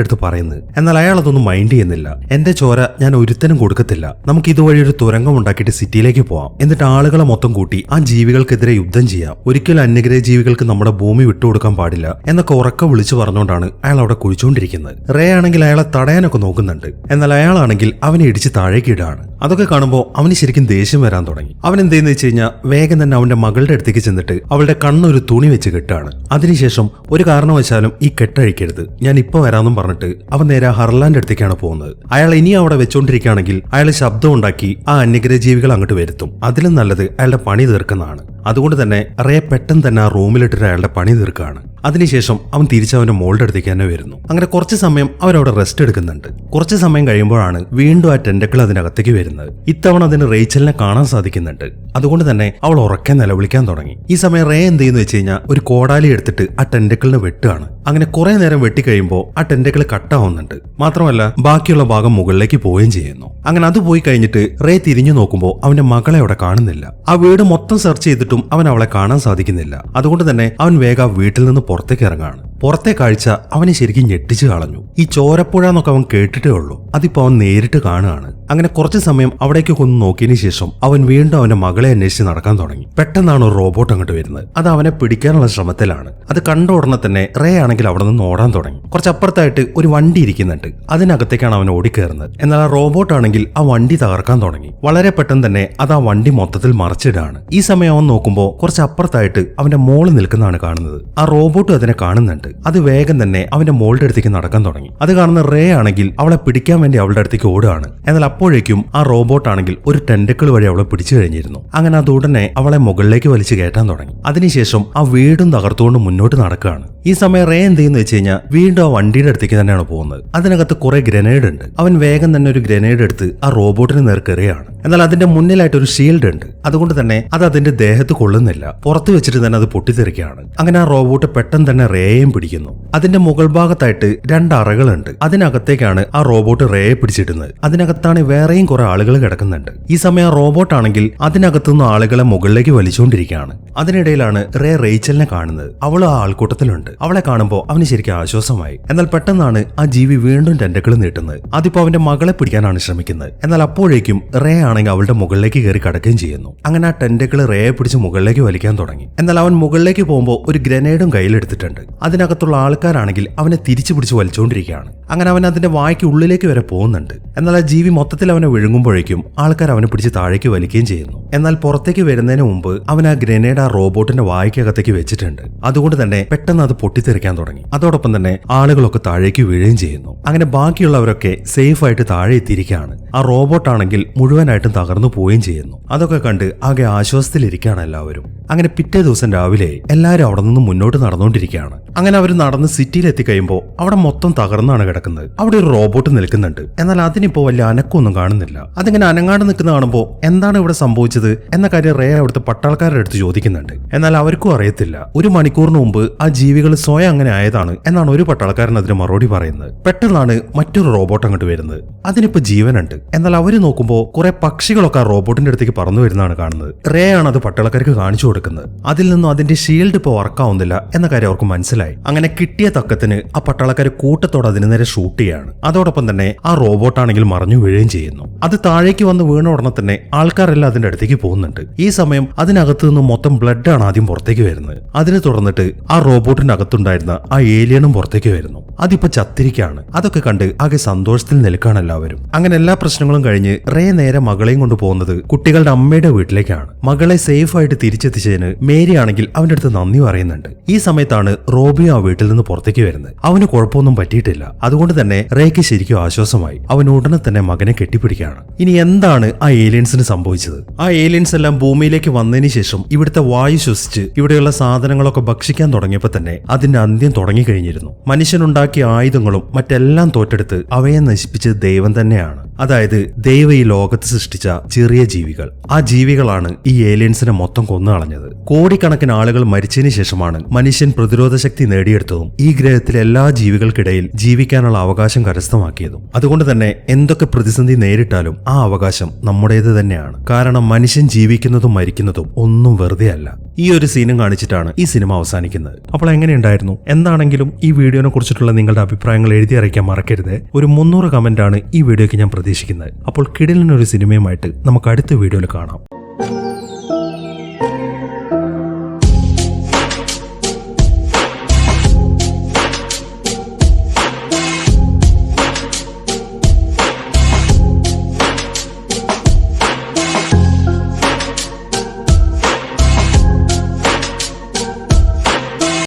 A: അടുത്ത് പറയുന്നത്. എന്നാൽ അയാൾ അതൊന്നും മൈൻഡ് ചെയ്യുന്നില്ല. എന്റെ ചോര ഞാൻ ഒരുത്തനും കൊടുക്കത്തില്ല. നമുക്ക് ഇതുവഴി ഒരു തുരങ്കം ഉണ്ടാക്കിയിട്ട് സിറ്റിയിലേക്ക് പോവാം. എന്നിട്ട് ആളുകളെ മൊത്തം കൂട്ടി ആ ജീവികൾക്കെതിരെ യുദ്ധം ചെയ്യാം. ഒരിക്കലും അന്യഗ്രഹ ജീവികൾക്ക് നമ്മുടെ ഭൂമി വിട്ടുകൊടുക്കാൻ പാടില്ല എന്നൊക്കെ ഉറക്കം വിളിച്ചു പറഞ്ഞുകൊണ്ടാണ് അയാൾ അവിടെ കുഴിച്ചുകൊണ്ടിരിക്കുന്നത് റേ ആണെങ്കിൽ അയാളെ തടയാനൊക്കെ നോക്കുന്നുണ്ട്. എന്നാൽ അയാളാണെങ്കിൽ അവനെ ഇടിച്ച് താഴേക്ക് ഇടാണ്. അതൊക്കെ കാണുമ്പോൾ അവന് ശരിക്കും ദേഷ്യം വരാൻ തുടങ്ങി. അവൻ എന്തെന്ന് വെച്ച് കഴിഞ്ഞാൽ വേഗം തന്നെ അവന്റെ മകളുടെ അടുത്തേക്ക് ചെന്നിട്ട് അവളുടെ കണ്ണൊരു തുണി വെച്ച് കെട്ടാണ്. അതിനുശേഷം ഒരു കാരണവശാലും ഈ കെട്ടഴിക്കരുത്. ഞാൻ ഇപ്പൊ വരാമെന്നും പറഞ്ഞിട്ട് അവൻ നേരെ ഹർലാന്റെ അടുത്തേക്കാണ് പോകുന്നത്. അയാൾ ഇനി അവിടെ വെച്ചോണ്ടിരിക്കുകയാണെങ്കിൽ അയാൾ ശബ്ദം ഉണ്ടാക്കി ആ അന്യഗ്രഹ ജീവികൾ അങ്ങോട്ട് വരുത്തും. അതിലും നല്ലത് അയാളുടെ പണി തീർക്കുന്നതാണ്. അതുകൊണ്ട് തന്നെ റേ പെട്ടെന്ന് തന്നെ ആ റൂമിലിട്ടിട്ട് അയാളുടെ പണി തീർക്കുകയാണ്. അതിനുശേഷം അവൻ തിരിച്ച് അവന്റെ മോളുടെ അടുത്തേക്ക് തന്നെ വരുന്നു. അങ്ങനെ കുറച്ച് സമയം അവരവിടെ റെസ്റ്റ് എടുക്കുന്നുണ്ട്. കുറച്ച് സമയം കഴിയുമ്പോഴാണ് വീണ്ടും ആ ടെൻഡക്കിൾ അതിനകത്തേക്ക് വരുന്നത്. ഇത്തവണ അതിന് റേച്ചലിനെ കാണാൻ സാധിക്കുന്നുണ്ട്. അതുകൊണ്ട് തന്നെ അവൾ ഉറക്കെ നിലവിളിക്കാൻ തുടങ്ങി. ഈ സമയം റേ എന്ത് ചെയ്യുന്നു വെച്ച് കഴിഞ്ഞാൽ ഒരു കോടാലി എടുത്തിട്ട് ആ ടെൻഡക്കിളിനെ വെട്ടുകയാണ്. അങ്ങനെ കുറെ നേരം വെട്ടിക്കഴിയുമ്പോൾ ആ ടെൻഡക്കിൾ കട്ടാവുന്നുണ്ട് മാത്രമല്ല ബാക്കിയുള്ള ഭാഗം മുകളിലേക്ക് പോവുകയും ചെയ്യുന്നു. അങ്ങനെ അത് പോയി കഴിഞ്ഞിട്ട് റേ തിരിഞ്ഞു നോക്കുമ്പോൾ അവന്റെ മകളെ അവിടെ കാണുന്നില്ല. ആ വീട് മൊത്തം സെർച്ച് ചെയ്തിട്ടും അവൻ അവളെ കാണാൻ സാധിക്കുന്നില്ല. അതുകൊണ്ട് തന്നെ അവൻ വേഗം വീട്ടിൽ നിന്ന് പുറത്തേക്ക് ഇറങ്ങാണ്. പുറത്തെ കാഴ്ച അവനെ ശരിക്കും ഞെട്ടിച്ചു കളഞ്ഞു. ഈ ചോരപ്പുഴ എന്നൊക്കെ അവൻ കേട്ടിട്ടേ ഉള്ളൂ. അതിപ്പോ അവൻ നേരിട്ട് കാണുകയാണ്. അങ്ങനെ കുറച്ച് സമയം അവിടേക്ക് കൊന്നു നോക്കിയതിന് ശേഷം അവൻ വീണ്ടും അവന്റെ മകളെ അന്വേഷിച്ച് നടക്കാൻ തുടങ്ങി. പെട്ടെന്നാണ് ഒരു റോബോട്ട് അങ്ങോട്ട് വരുന്നത്. അത് അവനെ പിടിക്കാനുള്ള ശ്രമത്തിലാണ്. അത് കണ്ട ഉടനെ തന്നെ റേ ആണെങ്കിൽ അവിടെ നിന്ന് ഓടാൻ തുടങ്ങി. കുറച്ചപ്പുറത്തായിട്ട് ഒരു വണ്ടി ഇരിക്കുന്നുണ്ട്. അതിനകത്തേക്കാണ് അവൻ ഓടിക്കയറുന്നത് എന്നാൽ ആ റോബോട്ട് ആണെങ്കിൽ ആ വണ്ടി തകർക്കാൻ തുടങ്ങി. വളരെ പെട്ടെന്ന് തന്നെ അത് ആ വണ്ടി മൊത്തത്തിൽ മറിച്ചിടാണ് ഈ സമയം അവൻ നോക്കുമ്പോൾ കുറച്ച് അപ്പുറത്തായിട്ട് അവന്റെ മോൾ നിൽക്കുന്നതാണ് കാണുന്നത്. ആ റോബോട്ട് അതിനെ കാണുന്നുണ്ട്. അത് വേഗം തന്നെ അവന്റെ മോളുടെ അടുത്തേക്ക് നടക്കാൻ തുടങ്ങി. അത് കാണുന്ന റേ ആണെങ്കിൽ അവളെ പിടിക്കാൻ വേണ്ടി അവളുടെ അടുത്തേക്ക് ഓടുകയാണ്. എന്നാൽ അപ്പോഴേക്കും ആ റോബോട്ട് ആണെങ്കിൽ ഒരു ടെൻഡക്കിൾ വഴി അവളെ പിടിച്ചു കഴിഞ്ഞിരുന്നു. അങ്ങനെ അത് ഉടനെ അവളെ മുകളിലേക്ക് വലിച്ചു കയറ്റാൻ തുടങ്ങി. അതിനുശേഷം ആ വീടും തകർത്തുകൊണ്ട് മുന്നോട്ട് നടക്കുകയാണ്. ഈ സമയം റേ എന്ത് ചെയ്യുന്നു വെച്ച് കഴിഞ്ഞാൽ വീണ്ടും ആ വണ്ടിയുടെ അടുത്തേക്ക് തന്നെയാണ് പോകുന്നത്. അതിനകത്ത് കുറെ ഗ്രനേഡ് ഉണ്ട്. അവൻ വേഗം തന്നെ ഒരു ഗ്രനേഡ് എടുത്ത് ആ റോബോട്ടിന് നേർക്കെറിയാണ് എന്നാൽ അതിന്റെ മുന്നിലായിട്ട് ഒരു ഷീൽഡ് ഉണ്ട്. അതുകൊണ്ട് തന്നെ അത് അതിന്റെ ദേഹത്ത് കൊള്ളുന്നില്ല. പുറത്ത് വെച്ചിട്ട് തന്നെ അത് പൊട്ടിത്തെറിക്കുകയാണ്. അങ്ങനെ ആ റോബോട്ട് പെട്ടെന്ന് തന്നെ റേയും പിടിക്കുന്നു. അതിന്റെ മുകൾ ഭാഗത്തായിട്ട് രണ്ട് അറകളുണ്ട്. അതിനകത്തേക്കാണ് ആ റോബോട്ട് റേയെ പിടിച്ചിടുന്നത്. അതിനകത്താണ് വേറെയും കുറെ ആളുകൾ കിടക്കുന്നുണ്ട്. ഈ സമയം റോബോട്ട് ആണെങ്കിൽ അതിനകത്തുനിന്ന് ആളുകളെ മുകളിലേക്ക് വലിച്ചുകൊണ്ടിരിക്കുകയാണ്. അതിനിടയിലാണ് റേ റേച്ചലിനെ കാണുന്നത്. അവൾ ആ ആൾക്കൂട്ടത്തിലുണ്ട്. അവളെ കാണുമ്പോൾ അവന് ശരിക്കും ആശ്വാസമായി. എന്നാൽ പെട്ടെന്നാണ് ആ ജീവി വീണ്ടും ടെൻഡക്കിൾ നീട്ടുന്നത്. അതിപ്പോ അവന്റെ മകളെ പിടിക്കാനാണ് ശ്രമിക്കുന്നത്. എന്നാൽ അപ്പോഴേക്കും റേ ആണെങ്കിൽ അവളുടെ മുകളിലേക്ക് കയറി കടക്കുകയും ചെയ്യുന്നു. അങ്ങനെ ആ ടെൻഡക്കിൾ റേയെ പിടിച്ച് മുകളിലേക്ക് വലിക്കാൻ തുടങ്ങി. എന്നാൽ അവൻ മുകളിലേക്ക് പോകുമ്പോൾ ഒരു ഗ്രനേഡും കയ്യിലെടുത്തിട്ടുണ്ട്. അതിനകത്തുള്ള ആൾക്കാരാണെങ്കിൽ അവനെ തിരിച്ചു പിടിച്ച് വലിച്ചുകൊണ്ടിരിക്കുകയാണ് അങ്ങനെ അവൻ അതിന്റെ വായ്ക്ക് ഉള്ളിലേക്ക് വരെ പോകുന്നുണ്ട്. എന്നാൽ ആ ജീവി മൊത്തത്തിൽ അവനെ വിഴുങ്ങുമ്പോഴേക്കും ആൾക്കാർ അവനെ പിടിച്ച് താഴേക്ക് വലിക്കുകയും ചെയ്യുന്നു. എന്നാൽ പുറത്തേക്ക് വരുന്നതിന് മുമ്പ് അവൻ ആ ഗ്രനേഡ് ആ റോബോട്ടിന്റെ വായ്ക്കകത്തേക്ക് വെച്ചിട്ടുണ്ട്. അതുകൊണ്ട് തന്നെ പെട്ടെന്ന് അത് പൊട്ടിത്തെറിക്കാൻ തുടങ്ങി. അതോടൊപ്പം തന്നെ ആളുകളൊക്കെ താഴേക്ക് വീഴുകയും ചെയ്യുന്നു. അങ്ങനെ ബാക്കിയുള്ളവരൊക്കെ സേഫ് ആയിട്ട് താഴെ എത്തിയിരിക്കുകയാണ്. ആ റോബോട്ടാണെങ്കിൽ മുഴുവനായിട്ടും തകർന്നു പോവുകയും ചെയ്യുന്നു. അതൊക്കെ കണ്ട് ആകെ ആശ്വാസത്തിലിരിക്കുകയാണ് എല്ലാവരും. അങ്ങനെ പിറ്റേ ദിവസം രാവിലെ എല്ലാവരും അവിടെ നിന്ന് മുന്നോട്ട് നടന്നുകൊണ്ടിരിക്കുകയാണ്. അങ്ങനെ അവർ നടന്ന് സിറ്റിയിൽ എത്തിക്കഴിയുമ്പോൾ അവിടെ മൊത്തം തകർന്നാണ് കിടക്കുന്നത്. അവിടെ ഒരു റോബോട്ട് നിൽക്കുന്നുണ്ട്. എന്നാൽ അതിനിപ്പോ വലിയ അനക്കൊന്നും കാണുന്നില്ല. അതിങ്ങനെ അനങ്ങാണ്ട് നിൽക്കുന്ന കാണുമ്പോൾ എന്താണ് ഇവിടെ സംഭവിച്ചത് എന്ന കാര്യം റേ അവിടുത്തെ പട്ടാൾക്കാരുടെ അടുത്ത് ചോദിക്കുന്നുണ്ട്. എന്നാൽ അവർക്കും അറിയത്തില്ല. ഒരു മണിക്കൂറിന് മുമ്പ് ആ ജീവികൾ സ്വയം അങ്ങനെ ആയതാണ് എന്നാണ് ഒരു പട്ടാൾക്കാരൻ അതിന് മറുപടി പറയുന്നത്. പെട്ടെന്നാണ് മറ്റൊരു റോബോട്ട് അങ്ങോട്ട് വരുന്നത്. അതിനിപ്പോ ജീവനുണ്ട്. എന്നാൽ അവർ നോക്കുമ്പോൾ കുറെ പക്ഷികളൊക്കെ ആ റോബോട്ടിന്റെ അടുത്തേക്ക് പറന്നു വരുന്നതാണ് കാണുന്നത്. റേ ആണ് അത് പട്ടാൾക്കാർക്ക് കാണിച്ചു കൊടുക്കുന്നത്. അതിൽ നിന്നും അതിന്റെ ഷീൽഡ് ഇപ്പോൾ വർക്കാവുന്നില്ല എന്ന കാര്യം അവർക്ക് മനസ്സിലായി. അങ്ങനെ കിട്ടിയ തക്കത്തിന് ആ പട്ടാളക്കാർ കൂട്ടത്തോടെ അതിന് നേരെ ഷൂട്ട് ചെയ്യാണ്. അതോടൊപ്പം തന്നെ ആ റോബോട്ടാണെങ്കിൽ മറിഞ്ഞു വീഴുകയും ചെയ്യുന്നു. അത് താഴേക്ക് വന്ന് വീണ ഉടനെ തന്നെ ആൾക്കാരെല്ലാം അതിന്റെ അടുത്തേക്ക് പോകുന്നുണ്ട്. ഈ സമയം അതിനകത്ത് നിന്ന് മൊത്തം ബ്ലഡ് ആണ് ആദ്യം പുറത്തേക്ക് വരുന്നത്. അതിനെ തുടർന്നിട്ട് ആ റോബോട്ടിന്റെ അകത്തുണ്ടായിരുന്ന ആ ഏലിയനും പുറത്തേക്ക് വരുന്നു. അതിപ്പോ ചത്തിരിക്കാണ് അതൊക്കെ കണ്ട് ആകെ സന്തോഷത്തിൽ നിൽക്കാണ് എല്ലാവരും. അങ്ങനെ എല്ലാ പ്രശ്നങ്ങളും കഴിഞ്ഞ് റേ നേരെ മകളെയും കൊണ്ട് പോകുന്നത് കുട്ടികളുടെ അമ്മയുടെ വീട്ടിലേക്കാണ്. മകളെ സേഫ് ആയിട്ട് തിരിച്ചെത്തിച്ചതിന് മേരി ആണെങ്കിൽ അവന്റെ അടുത്ത് നന്ദി പറയുന്നുണ്ട്. ഈ സമയത്താണ് റോബിയോ ആ വീട്ടിൽ നിന്ന് പുറത്തേക്ക് വരുന്നത്. അവന് കുഴപ്പമൊന്നും പറ്റിയിട്ടില്ല. അതുകൊണ്ട് തന്നെ റേക്ക് ശരിക്കും ആശ്വാസമായി. അവൻ ഉടനെ തന്നെ മകനെ കെട്ടിപ്പിടിക്കുകയാണ്. ഇനി എന്താണ് ആ ഏലിയൻസിന് സംഭവിച്ചത്? ആ ഏലിയൻസ് എല്ലാം ഭൂമിയിലേക്ക് വന്നതിന് ശേഷം ഇവിടുത്തെ വായു ശ്വസിച്ച് ഇവിടെയുള്ള സാധനങ്ങളൊക്കെ ഭക്ഷിക്കാൻ തുടങ്ങിയപ്പോൾ തന്നെ അതിന്റെ അന്ത്യം തുടങ്ങിക്കഴിഞ്ഞിരുന്നു. മനുഷ്യനുണ്ടാക്കിയ ആയുധങ്ങളും മറ്റെല്ലാം തോറ്റെടുത്ത് അവയെ നശിപ്പിച്ച് ദൈവം തന്നെയാണ്. അതായത് ദൈവ ഈ ലോകത്ത് സൃഷ്ടിച്ച ചെറിയ ജീവികൾ. ആ ജീവികളാണ് ഈ ഏലിയൻസിനെ മൊത്തം കൊന്നുകളഞ്ഞത്. കോടിക്കണക്കിന് ആളുകൾ മരിച്ചതിന് ശേഷമാണ് മനുഷ്യൻ പ്രതിരോധ ശക്തി നേടിയെടുത്തതും ഈ ഗ്രഹത്തിലെ എല്ലാ ജീവികൾക്കിടയിൽ ജീവിക്കാനുള്ള അവകാശം കരസ്ഥമാക്കിയതും. അതുകൊണ്ട് തന്നെ എന്തൊക്കെ പ്രതിസന്ധി നേരിട്ടാലും ആ അവകാശം നമ്മുടേത് തന്നെയാണ്. കാരണം മനുഷ്യൻ ജീവിക്കുന്നതും മരിക്കുന്നതും ഒന്നും വെറുതെ അല്ല. ഈ ഒരു സീനും കാണിച്ചിട്ടാണ് ഈ സിനിമ അവസാനിക്കുന്നത്. അപ്പോൾ എങ്ങനെയുണ്ടായിരുന്നു എന്താണെങ്കിലും ഈ വീഡിയോനെ കുറിച്ചിട്ടുള്ള നിങ്ങളുടെ അഭിപ്രായങ്ങൾ എഴുതി അറിയിക്കാൻ മറക്കരുത്. ഒരു മുന്നൂറ് കമന്റ് ആണ് ഈ വീഡിയോയ്ക്ക് ഞാൻ പ്രതീക്ഷിക്കുന്നത്. അപ്പോൾ കിടിലിനൊരു സിനിമയുമായിട്ട് നമുക്ക് അടുത്ത വീഡിയോയിൽ കാണാം.